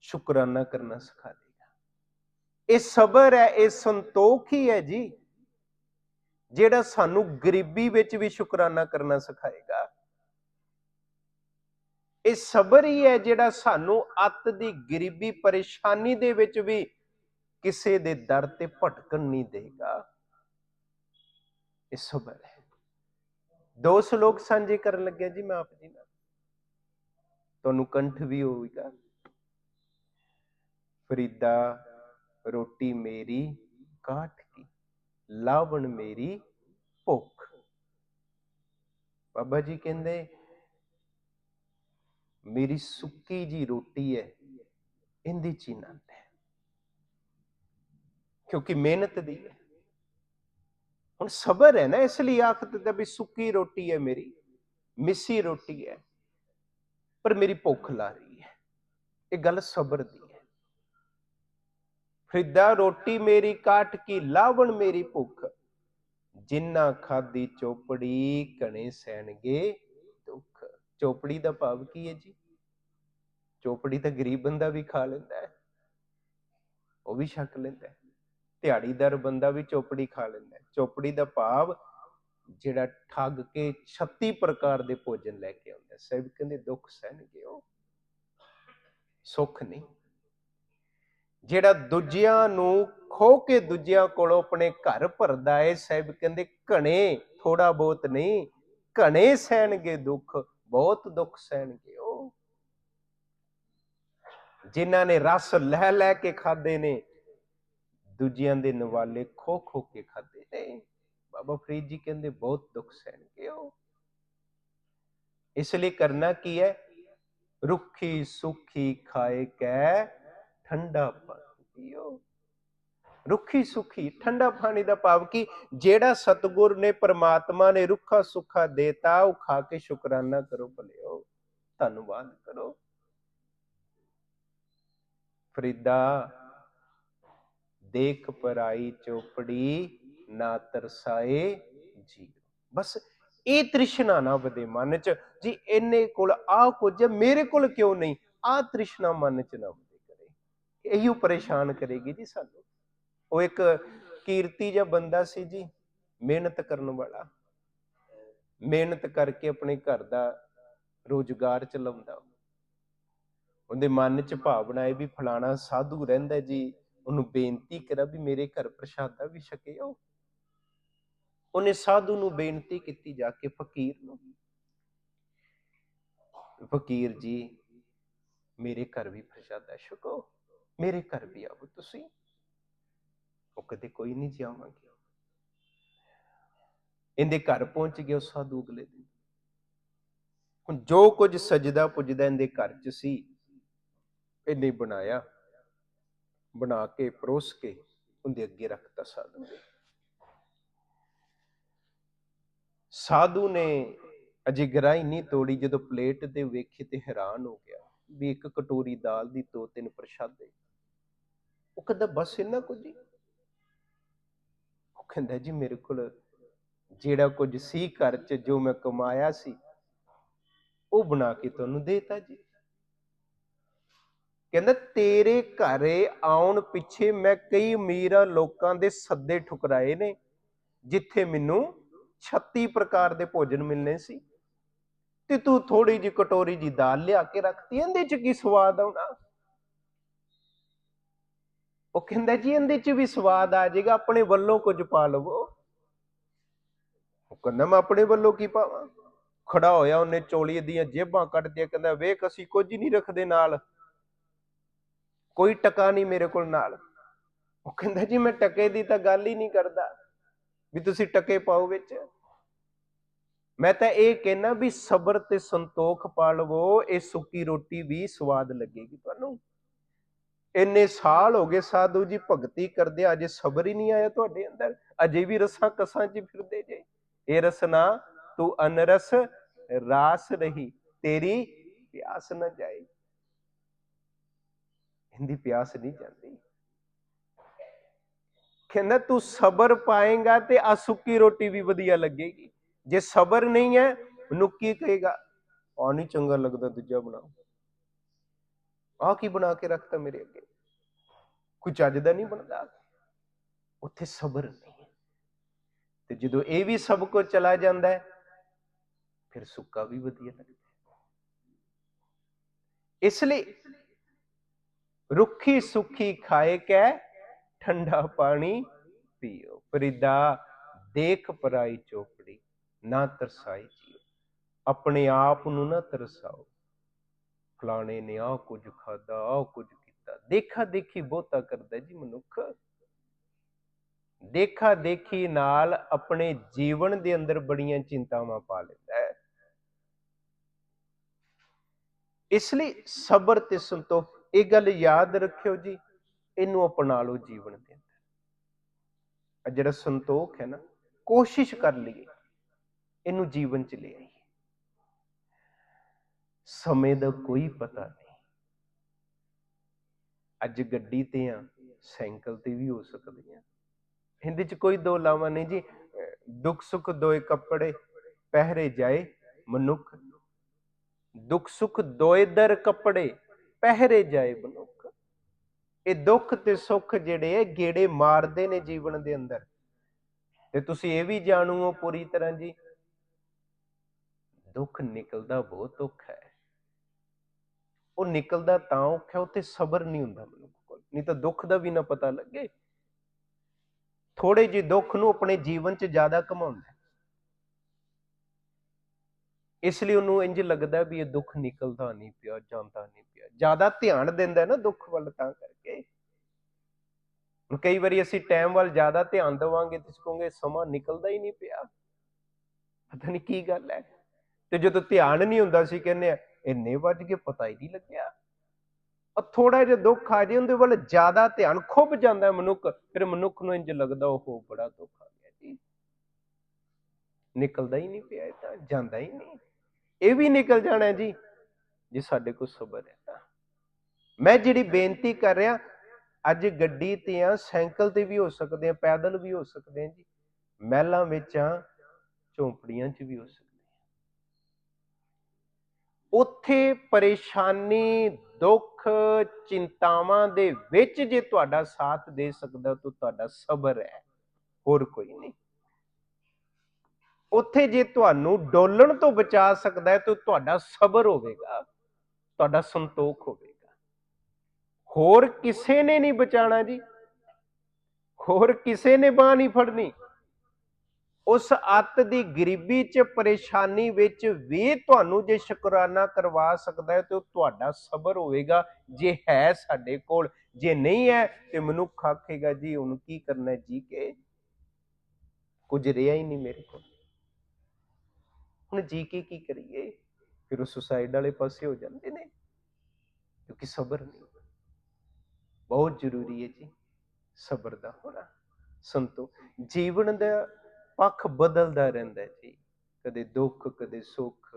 ਸ਼ੁਕਰਾਨਾ ਕਰਨਾ ਸਿਖਾ ਦੇ। ਇਹ ਸਬਰ ਹੈ, ਇਹ ਸੰਤੋਖ ਹੀ ਹੈ ਜੀ। ਜਿਹੜਾ ਸਾਨੂੰ ਗਰੀਬੀ ਵਿੱਚ ਵੀ ਸ਼ੁਕਰਾਨਾ ਕਰਨਾ ਸਿਖਾਏਗਾ। ਇਹ ਸਬਰ ਹੀ ਹੈ ਜਿਹੜਾ ਸਾਨੂੰ ਅੱਤ ਦੀ ਗਰੀਬੀ ਪਰੇਸ਼ਾਨੀ ਦੇ ਵਿੱਚ ਵੀ ਕਿਸੇ ਦੇ ਦਰ ਤੇ ਭਟਕਣ ਨਹੀਂ ਦੇਗਾ। ਇਹ ਸਬਰ ਹੈ। ਦੋ ਸ਼ਲੋਕ ਸਾਂਝੇ ਕਰਨ ਲੱਗਿਆ ਜੀ ਮੈਂ ਆਪ ਜੀ ਨਾਲ। ਤੁਹਾਨੂੰ ਕੰਠ ਵੀ ਹੋਵੇਗਾ ਫਰੀਦਾ ਰੋਟੀ ਮੇਰੀ ਕਾਠ ਕੀ, ਲਾਵਣ ਮੇਰੀ ਭੁੱਖ। ਬਾਬਾ ਜੀ ਕਹਿੰਦੇ, ਮੇਰੀ ਸੁੱਕੀ ਜੀ ਰੋਟੀ ਹੈ, ਇਹਦੀ ਚ ਹੈ ਕਿਉਂਕਿ ਮਿਹਨਤ ਦੀ ਹੈ। ਹੁਣ ਸਬਰ ਹੈ ਨਾ ਇਸ ਲਈ ਆਖਤ ਤੇ ਵੀ ਸੁੱਕੀ ਰੋਟੀ ਹੈ ਮੇਰੀ, ਮਿੱਸੀ ਰੋਟੀ ਹੈ, ਪਰ ਮੇਰੀ ਭੁੱਖ ਲਾ ਰਹੀ ਹੈ। ਇਹ ਗੱਲ ਸਬਰ ਦੀ ਹੈ ਰੋਟੀ ਮੇਰੀ ਕਾਟ ਕੀ, ਲਾਵਣ ਮੇਰੀ ਭੁੱਖ। ਜਿੰਨਾ ਖਾਦੀ ਚੋਪੜੀ ਕਣੇ ਸੈਣਗੇ ਦੁੱਖ। ਚੋਪੜੀ ਦਾ ਭਾਵ ਕੀ ਹੈ ਜੀ? ਚੋਪੜੀ ਤਾਂ ਗਰੀਬ ਬੰਦਾ ਵੀ ਖਾ ਲੈਂਦਾ ਹੈ। ਉਹ ਵੀ ਛਕ ਲੈਂਦਾ ਹੈ। ਦਿਹਾੜੀਦਾਰ ਬੰਦਾ ਵੀ ਚੋਪੜੀ ਖਾ ਲੈਂਦਾ ਹੈ। ਚੋਪੜੀ ਦਾ ਭਾਵ ਜਿਹੜਾ ਠੱਗ ਕੇ 36 ਪ੍ਰਕਾਰ ਦੇ ਭੋਜਨ ਲੈ ਕੇ ਆਉਂਦਾ ਸਭ ਕਹਿੰਦੇ ਦੁੱਖ ਸਹਿਣਗੇ ਉਹ। ਸੁੱਖ ਨਹੀਂ। ਜਿਹੜਾ ਦੂਜਿਆਂ ਨੂੰ ਖੋ ਕੇ ਦੂਜਿਆਂ ਕੋਲੋਂ ਆਪਣੇ ਘਰ ਭਰਦਾ ਏ, ਸਾਹਿਬ ਕਹਿੰਦੇ ਘਣੇ ਥੋੜਾ ਬਹੁਤ ਨਹੀਂ, ਘਣੇ ਸਹਿਣਗੇ ਦੁੱਖ, ਬਹੁਤ ਦੁੱਖ ਸਹਿਣਗੇ ਉਹ। ਜਿਨ੍ਹਾਂ ਨੇ ਰਸ ਲੈ ਲੈ ਕੇ ਖਾਦੇ ਨੇ, ਦੂਜਿਆਂ ਦੇ ਨਵਾਲੇ ਖੋ ਖੋ ਕੇ ਖਾਦੇ ਨੇ। ਬਾਬਾ ਫਰੀਦ ਜੀ ਕਹਿੰਦੇ ਬਹੁਤ ਦੁੱਖ ਸਹਿਣਗੇ ਉਹ। ਇਸ ਲਈ ਕਰਨਾ ਕੀ ਹੈ? ਰੁੱਖੀ ਸੁੱਖੀ ਖਾਏ ਕੈ ਠੰਡਾ ਪਾਣੀ ਪੀਓ। ਰੁੱਖੀ ਸੁਖੀ, ਠੰਡਾ ਪਾਣੀ ਦਾ ਭਾਵ ਕੀ ਜਿਹੜਾ ਸਤਗੁਰ ਨੇ ਪਰਮਾਤਮਾ ਨੇ ਰੁੱਖਾ ਸੁੱਖਾ ਦੇਤਾ, ਉਹ ਖਾ ਕੇ ਸ਼ੁਕਰਾਨਾ ਕਰੋ ਭਲਿਓ, ਧੰਨਵਾਦ ਕਰੋ। ਫਰੀਦਾ, ਦੇਖ ਪਰਾਈ ਚੋਪੜੀ, ਨਾ ਤਰਸਾਏ ਜੀ ਬਸ ਇਹ ਤ੍ਰਿਸ਼ਨਾ ਨਾ ਵਧੇ ਮਨ ਚ, ਜੀ ਇਹਨੇ ਕੋਲ ਆ ਕੁਝ ਮੇਰੇ ਕੋਲ ਕਿਉਂ ਨਹੀਂ? ਆ ਤ੍ਰਿਸ਼ਨਾ ਮਨ ਚ ਨਾ ਵਧੇ। ਇਹੀ ਪਰੇਸ਼ਾਨ ਕਰੇਗੀ ਜੀ ਸਾਨੂੰ। ਉਹ ਇੱਕ ਕੀਰਤੀ ਜਿਹਾ ਬੰਦਾ ਸੀ ਜੀ, ਮਿਹਨਤ ਕਰਨ ਵਾਲਾ। ਮਿਹਨਤ ਕਰਕੇ ਆਪਣੇ ਘਰ ਦਾ ਰੋਜ਼ਗਾਰ ਚਲਾਉਂਦਾ। ਉਹਦੇ ਮਨ ਚ ਭਾਵਨਾ ਹੈ ਵੀ ਫਲਾਣਾ ਸਾਧੂ ਰਹਿੰਦਾ ਜੀ, ਉਹਨੂੰ ਬੇਨਤੀ ਕਰਾ ਵੀ ਮੇਰੇ ਘਰ ਪ੍ਰਸ਼ਾਦਾ ਵੀ ਛਕਿਓ ਉਹਨੇ ਸਾਧੂ ਨੂੰ ਬੇਨਤੀ ਕੀਤੀ ਜਾ ਕੇ ਫਕੀਰ ਨੂੰ। ਫਕੀਰ ਜੀ, ਮੇਰੇ ਘਰ ਵੀ ਪ੍ਰਸ਼ਾਦਾ ਛਕੋ। ਮੇਰੇ ਘਰ ਵੀ ਆਓ ਤੁਸੀਂ। ਉਹ ਕਦੇ ਕੋਈ ਨਹੀਂ ਜਾਵਾਂਗੇ ਇਹਦੇ ਘਰ ਪਹੁੰਚ ਗਿਆ ਉਹ ਸਾਧੂ ਅਗਲੇ ਦਿਨ। ਹੁਣ ਜੋ ਕੁਝ ਸਜਦਾ ਪੁੱਜਦਾ ਇਹਦੇ ਘਰ ਚ ਸੀ, ਇਹਨੇ ਬਣਾਇਆ। ਬਣਾ ਕੇ, ਪਰੋਸ ਕੇ ਉਹਦੇ ਅੱਗੇ ਰੱਖਤਾ ਸਾਧੂ ਦੇ ਸਾਧੂ ਨੇ ਅਜੇ ਗਰਾਈ ਨਹੀਂ ਤੋੜੀ, ਜਦੋਂ ਪਲੇਟ ਤੇ ਵੇਖੀ ਤੇ ਹੈਰਾਨ ਹੋ ਗਿਆ ਵੀ ਇੱਕ ਕਟੋਰੀ ਦਾਲ ਦੀ ਦੋ ਤਿੰਨ ਪ੍ਰਸ਼ਾਦੇ ਉਹ ਕਹਿੰਦਾ, ਬਸ ਇੰਨਾ ਕੁਝ ਹੀ ਉਹ ਕਹਿੰਦਾ, ਜੀ ਮੇਰੇ ਕੋਲ ਜਿਹੜਾ ਕੁਝ ਸੀ ਘਰ 'ਚ ਜੋ ਮੈਂ ਕਮਾਇਆ ਸੀ, ਉਹ ਬਣਾ ਕੇ ਤੁਹਾਨੂੰ ਦੇਤਾ ਜੀ। ਕਹਿੰਦਾ, ਤੇਰੇ ਘਰੇ ਆਉਣ ਪਿੱਛੇ ਮੈਂ ਕਈ ਅਮੀਰਾਂ ਲੋਕਾਂ ਦੇ ਸੱਦੇ ਠੁਕਰਾਏ ਨੇ, ਜਿੱਥੇ ਮੈਨੂੰ 36 ਪ੍ਰਕਾਰ ਦੇ ਭੋਜਨ ਮਿਲਨੇ ਸੀ। ਤੇ ਤੂੰ ਥੋੜੀ ਜਿਹੀ ਕਟੋਰੀ ਜੀ ਦਾਲ ਲਿਆ ਕੇ ਰੱਖਤੀ, ਇਹਦੇ ਚ ਕੀ ਸਵਾਦ ਆਉਣਾ? ਉਹ ਕਹਿੰਦਾ ਜੀ ਇਹਦੇ ਚ ਵੀ ਸਵਾਦ ਆ ਜਾਏਗਾ, ਆਪਣੇ ਵੱਲੋਂ ਕੁਝ ਪਾ ਲਵੋ। ਉਹ ਕਹਿੰਦਾ, ਮੈਂ ਆਪਣੇ ਵੱਲੋਂ ਕੀ ਪਾਵਾਂ? ਖੜਾ ਹੋਇਆ ਉਹਨੇ ਚੋਲੀ ਦੀਆਂ ਜੇਬਾਂ ਕੱਢ ਕਹਿੰਦਾ, ਵੇਖ, ਅਸੀਂ ਕੁਝ ਨਹੀਂ ਰੱਖਦੇ ਨਾਲ। ਕੋਈ ਟਕਾ ਨਹੀਂ ਮੇਰੇ ਕੋਲ ਨਾਲ। ਉਹ ਕਹਿੰਦਾ, ਜੀ ਮੈਂ ਟਕੇ ਦੀ ਤਾਂ ਗੱਲ ਹੀ ਨਹੀਂ ਕਰਦਾ ਵੀ ਤੁਸੀਂ ਟਕੇ ਪਾਓ ਵਿੱਚ। ਮੈਂ ਤਾਂ ਇਹ ਕਹਿਣਾ ਵੀ ਸਬਰ ਤੇ ਸੰਤੋਖ ਪਾ ਲਵੋ, ਇਹ ਸੁੱਕੀ ਰੋਟੀ ਵੀ ਸਵਾਦ ਲੱਗੇਗੀ ਤੁਹਾਨੂੰ। ਇੰਨੇ ਸਾਲ ਹੋ ਗਏ ਸਾਧੂ ਜੀ ਭਗਤੀ ਕਰਦੇ, ਅਜੇ ਸਬਰ ਹੀ ਨਹੀਂ ਆਇਆ ਤੁਹਾਡੇ ਅੰਦਰ, ਅਜੇ ਵੀ ਰਸਾਂ ਕਸਾਂ 'ਚ ਫਿਰਦੇ ਜੇ। ਇਹ ਰਸਨਾ, ਤੂੰ ਅਨਰਸ, ਰਾਸ ਰਹੀ, ਤੇਰੀ ਪਿਆਸ ਨਾ ਜਾਏ। ਇਹਦੀ ਪਿਆਸ ਨਹੀਂ ਜਾਂਦੀ। ਕਹਿੰਦਾ, ਤੂੰ ਸਬਰ ਪਾਏਗਾ ਤੇ ਆ ਸੁੱਕੀ ਰੋਟੀ ਵੀ ਵਧੀਆ ਲੱਗੇਗੀ। ਜੇ ਸਬਰ ਨਹੀਂ ਹੈ, ਮਨੁੱਖ ਕੀ ਕਹੇਗਾ? ਆ ਨਹੀਂ ਚੰਗਾ ਲੱਗਦਾ ਦੂਜਾ ਬਣਾਓ। ਆਹ ਕੀ ਬਣਾ ਕੇ ਰੱਖਤਾ ਮੇਰੇ ਅੱਗੇ? ਕੋਈ ਚੱਜ ਦਾ ਨਹੀਂ ਬਣਦਾ? ਉੱਥੇ ਸਬਰ ਨਹੀਂ ਤੇ ਜਦੋਂ ਇਹ ਵੀ ਸਭ ਕੁਝ ਚਲਾ ਜਾਂਦਾ ਹੈ, ਫਿਰ ਸੁੱਕਾ ਵੀ ਵਧੀਆ ਲੱਗਦਾ ਇਸ ਲਈ ਰੁੱਖੀ ਸੁੱਖੀ ਖਾਏ ਕੈ, ਠੰਡਾ ਪਾਣੀ ਪੀਓ। ਫਰੀਦਾ, ਦੇਖ ਪਰਾਈ ਚੋਪੜੀ, ਨਾ ਤਰਸਾਈ ਜੀਓ। ਆਪਣੇ ਆਪ ਨੂੰ ਨਾ ਤਰਸਾਓ। ਫਲਾਣੇ ਨੇ ਆਹ ਕੁਝ ਖਾਦਾ ਆਹ ਕੁਝ ਕੀਤਾ। ਦੇਖਾ ਦੇਖੀ ਬਹੁਤਾ ਕਰਦਾ ਜੀ ਮਨੁੱਖ। ਦੇਖਾ ਦੇਖੀ ਨਾਲ ਆਪਣੇ ਜੀਵਨ ਦੇ ਅੰਦਰ ਬੜੀਆਂ ਚਿੰਤਾਵਾਂ ਪਾ ਲੈਂਦਾ ਹੈ। ਇਸ ਲਈ ਸਬਰ ਤੇ ਸੰਤੋਖ, ਇਹ ਗੱਲ ਯਾਦ ਰੱਖਿਓ ਜੀ, ਇਹਨੂੰ ਅਪਣਾ ਲਓ ਜੀਵਨ ਦੇ ਅੰਦਰ। ਜਿਹੜਾ ਸੰਤੋਖ ਹੈ ਨਾ, ਕੋਸ਼ਿਸ਼ ਕਰ ਲਈਏ, ਇਹਨੂੰ ਜੀਵਨ ਚ ਲਿਆਈਏ ਸਮੇਂ ਦਾ ਕੋਈ ਪਤਾ ਨਹੀਂ। ਅੱਜ ਗੱਡੀ ਤੇ ਆ, ਸਾਈਕਲ ਤੇ ਵੀ ਹੋ ਸਕਦੀ ਆ ਇਹਦੇ ਚ ਕੋਈ ਦੋ ਲਾਵਾਂ ਨਹੀਂ ਜੀ। ਦੁੱਖ ਸੁੱਖ ਦੋਏ ਕੱਪੜੇ ਪਹਿਰੇ ਜਾਏ ਮਨੁੱਖ। ਦੁੱਖ ਸੁੱਖ ਦੋਏ ਦਰ ਕੱਪੜੇ ਪਹਿਰੇ ਜਾਏ ਮਨੁੱਖ। ਇਹ ਦੁੱਖ ਤੇ ਸੁੱਖ ਜਿਹੜੇ ਆ ਗੇੜੇ ਮਾਰਦੇ ਨੇ ਜੀਵਨ ਦੇ ਅੰਦਰ। ਤੇ ਤੁਸੀਂ ਇਹ ਵੀ ਜਾਣੂਓ ਪੂਰੀ ਤਰ੍ਹਾਂ ਜੀ। ਦੁੱਖ ਨਿਕਲਦਾ ਬਹੁਤ ਔਖਾ ਹੈ। ਉਹ ਨਿਕਲਦਾ ਤਾਂ ਔਖਾ ਉੱਥੇ ਸਬਰ ਨਹੀਂ ਹੁੰਦਾ ਮਨੁੱਖ ਕੋਲ। ਨਹੀਂ ਤਾਂ ਦੁੱਖ ਦਾ ਵੀ ਨਾ ਪਤਾ ਲੱਗੇ। ਥੋੜੇ ਜਿਹੇ ਦੁੱਖ ਨੂੰ ਆਪਣੇ ਜੀਵਨ 'ਚ ਜ਼ਿਆਦਾ ਕਮਾਉਂਦਾ ਇਸ ਲਈ ਉਹਨੂੰ ਇੰਜ ਲੱਗਦਾ ਵੀ ਇਹ ਦੁੱਖ ਨਿਕਲਦਾ ਨਹੀਂ ਪਿਆ, ਜਾਂਦਾ ਨਹੀਂ ਪਿਆ। ਜ਼ਿਆਦਾ ਧਿਆਨ ਦਿੰਦਾ ਨਾ ਦੁੱਖ ਵੱਲ ਤਾਂ ਕਰਕੇ। ਕਈ ਵਾਰੀ ਅਸੀਂ ਟਾਈਮ ਵੱਲ ਜ਼ਿਆਦਾ ਧਿਆਨ ਦੇਵਾਂਗੇ ਤੁਸੀਂ ਕਹੋਗੇ ਸਮਾਂ ਨਿਕਲਦਾ ਹੀ ਨਹੀਂ ਪਿਆ। ਪਤਾ ਨਹੀਂ ਕੀ ਗੱਲ ਹੈ। ਤੇ ਜਦੋਂ ਧਿਆਨ ਨਹੀਂ ਹੁੰਦਾ ਸੀ ਕਹਿੰਦੇ ਆ ਇੰਨੇ ਵੱਜ ਕੇ ਪਤਾ ਹੀ ਨਹੀਂ ਲੱਗਿਆ। ਆ ਥੋੜਾ ਜਿਹਾ ਦੁੱਖ ਆ ਜੇ, ਉਹਦੇ ਵੱਲ ਜ਼ਿਆਦਾ ਧਿਆਨ ਖੁੱਭ ਜਾਂਦਾ ਮਨੁੱਖ, ਫਿਰ ਮਨੁੱਖ ਨੂੰ ਇੰਜ ਲੱਗਦਾ ਉਹ ਬੜਾ ਦੁੱਖ ਆ ਗਿਆ ਜੀ। ਨਿਕਲਦਾ ਹੀ ਨਹੀਂ ਪਿਆ ਤਾਂ, ਜਾਂਦਾ ਹੀ ਨਹੀਂ। ਇਹ ਵੀ ਨਿਕਲ ਜਾਣਾ ਜੀ, ਜੇ ਸਾਡੇ ਕੋਲ ਸਬਰ ਹੈ ਤਾਂ। ਮੈਂ ਜਿਹੜੀ ਬੇਨਤੀ ਕਰ ਰਿਹਾ, ਅੱਜ ਗੱਡੀ ਤੇ ਆ ਸਾਈਕਲ ਤੇ ਵੀ ਹੋ ਸਕਦੇ ਆ ਪੈਦਲ ਵੀ ਹੋ ਸਕਦੇ ਆ ਜੀ। ਮਹਿਲਾਂ ਵਿੱਚ ਆ ਝੌਂਪੜੀਆਂ 'ਚ ਵੀ ਹੋ ਸਕਦੇ ਉੱਥੇ ਪਰੇਸ਼ਾਨੀ, ਦੁੱਖ, ਚਿੰਤਾਵਾਂ ਦੇ ਵਿੱਚ ਜੇ ਤੁਹਾਡਾ ਸਾਥ ਦੇ ਸਕਦਾ ਤਾਂ ਤੁਹਾਡਾ ਸਬਰ ਹੈ। ਹੋਰ ਕੋਈ ਨਹੀਂ। ਉੱਥੇ ਜੇ ਤੁਹਾਨੂੰ ਡੋਲਣ ਤੋਂ ਬਚਾ ਸਕਦਾ ਹੈ ਤਾਂ ਤੁਹਾਡਾ ਸਬਰ ਹੋਵੇਗਾ। ਤੁਹਾਡਾ ਸੰਤੋਖ ਹੋਵੇਗਾ। ਹੋਰ ਕਿਸੇ ਨੇ ਨਹੀਂ ਬਚਾਣਾ ਜੀ। ਹੋਰ ਕਿਸੇ ਨੇ ਬਾਹ ਨਹੀਂ ਫੜਨੀ। ਉਸ ਅੱਤ ਦੀ ਗਰੀਬੀ ਚ ਪਰੇਸ਼ਾਨੀ ਵਿੱਚ ਵੀ ਤੁਹਾਨੂੰ ਜੇ ਸ਼ੁਕਰਾਨਾ ਕਰਵਾ ਸਕਦਾ ਹੈ ਤੇ ਉਹ ਤੁਹਾਡਾ ਸਬਰ ਹੋਵੇਗਾ, ਜੇ ਹੈ ਸਾਡੇ ਕੋਲ, ਜੇ ਨਹੀਂ ਹੈ ਤੇ ਮਨੁੱਖ ਆਖੇਗਾ, ਜੀ ਹੁਣ ਕੀ ਕਰਨਾ ਹੈ? ਜੀ ਕੇ ਕੁਝ ਰਿਹਾ ਹੀ ਨਹੀਂ ਮੇਰੇ ਕੋਲ। ਹੁਣ ਜੀ ਕੇ ਕੀ ਕਰੀਏ? ਫਿਰ ਉਹ ਸੁਸਾਇਡ ਵਾਲੇ ਪਾਸੇ ਹੋ ਜਾਂਦੇ ਨੇ, ਕਿਉਂਕਿ ਸਬਰ ਨਹੀਂ ਬਹੁਤ ਜ਼ਰੂਰੀ ਹੈ ਜੀ, ਸਬਰ ਦਾ ਹੋਣਾ। ਸੰਤੋ, ਜੀਵਨ ਦਾ ਪੱਖ ਬਦਲਦਾ ਰਹਿੰਦਾ ਜੀ। ਕਦੇ ਦੁੱਖ, ਕਦੇ ਸੁੱਖ,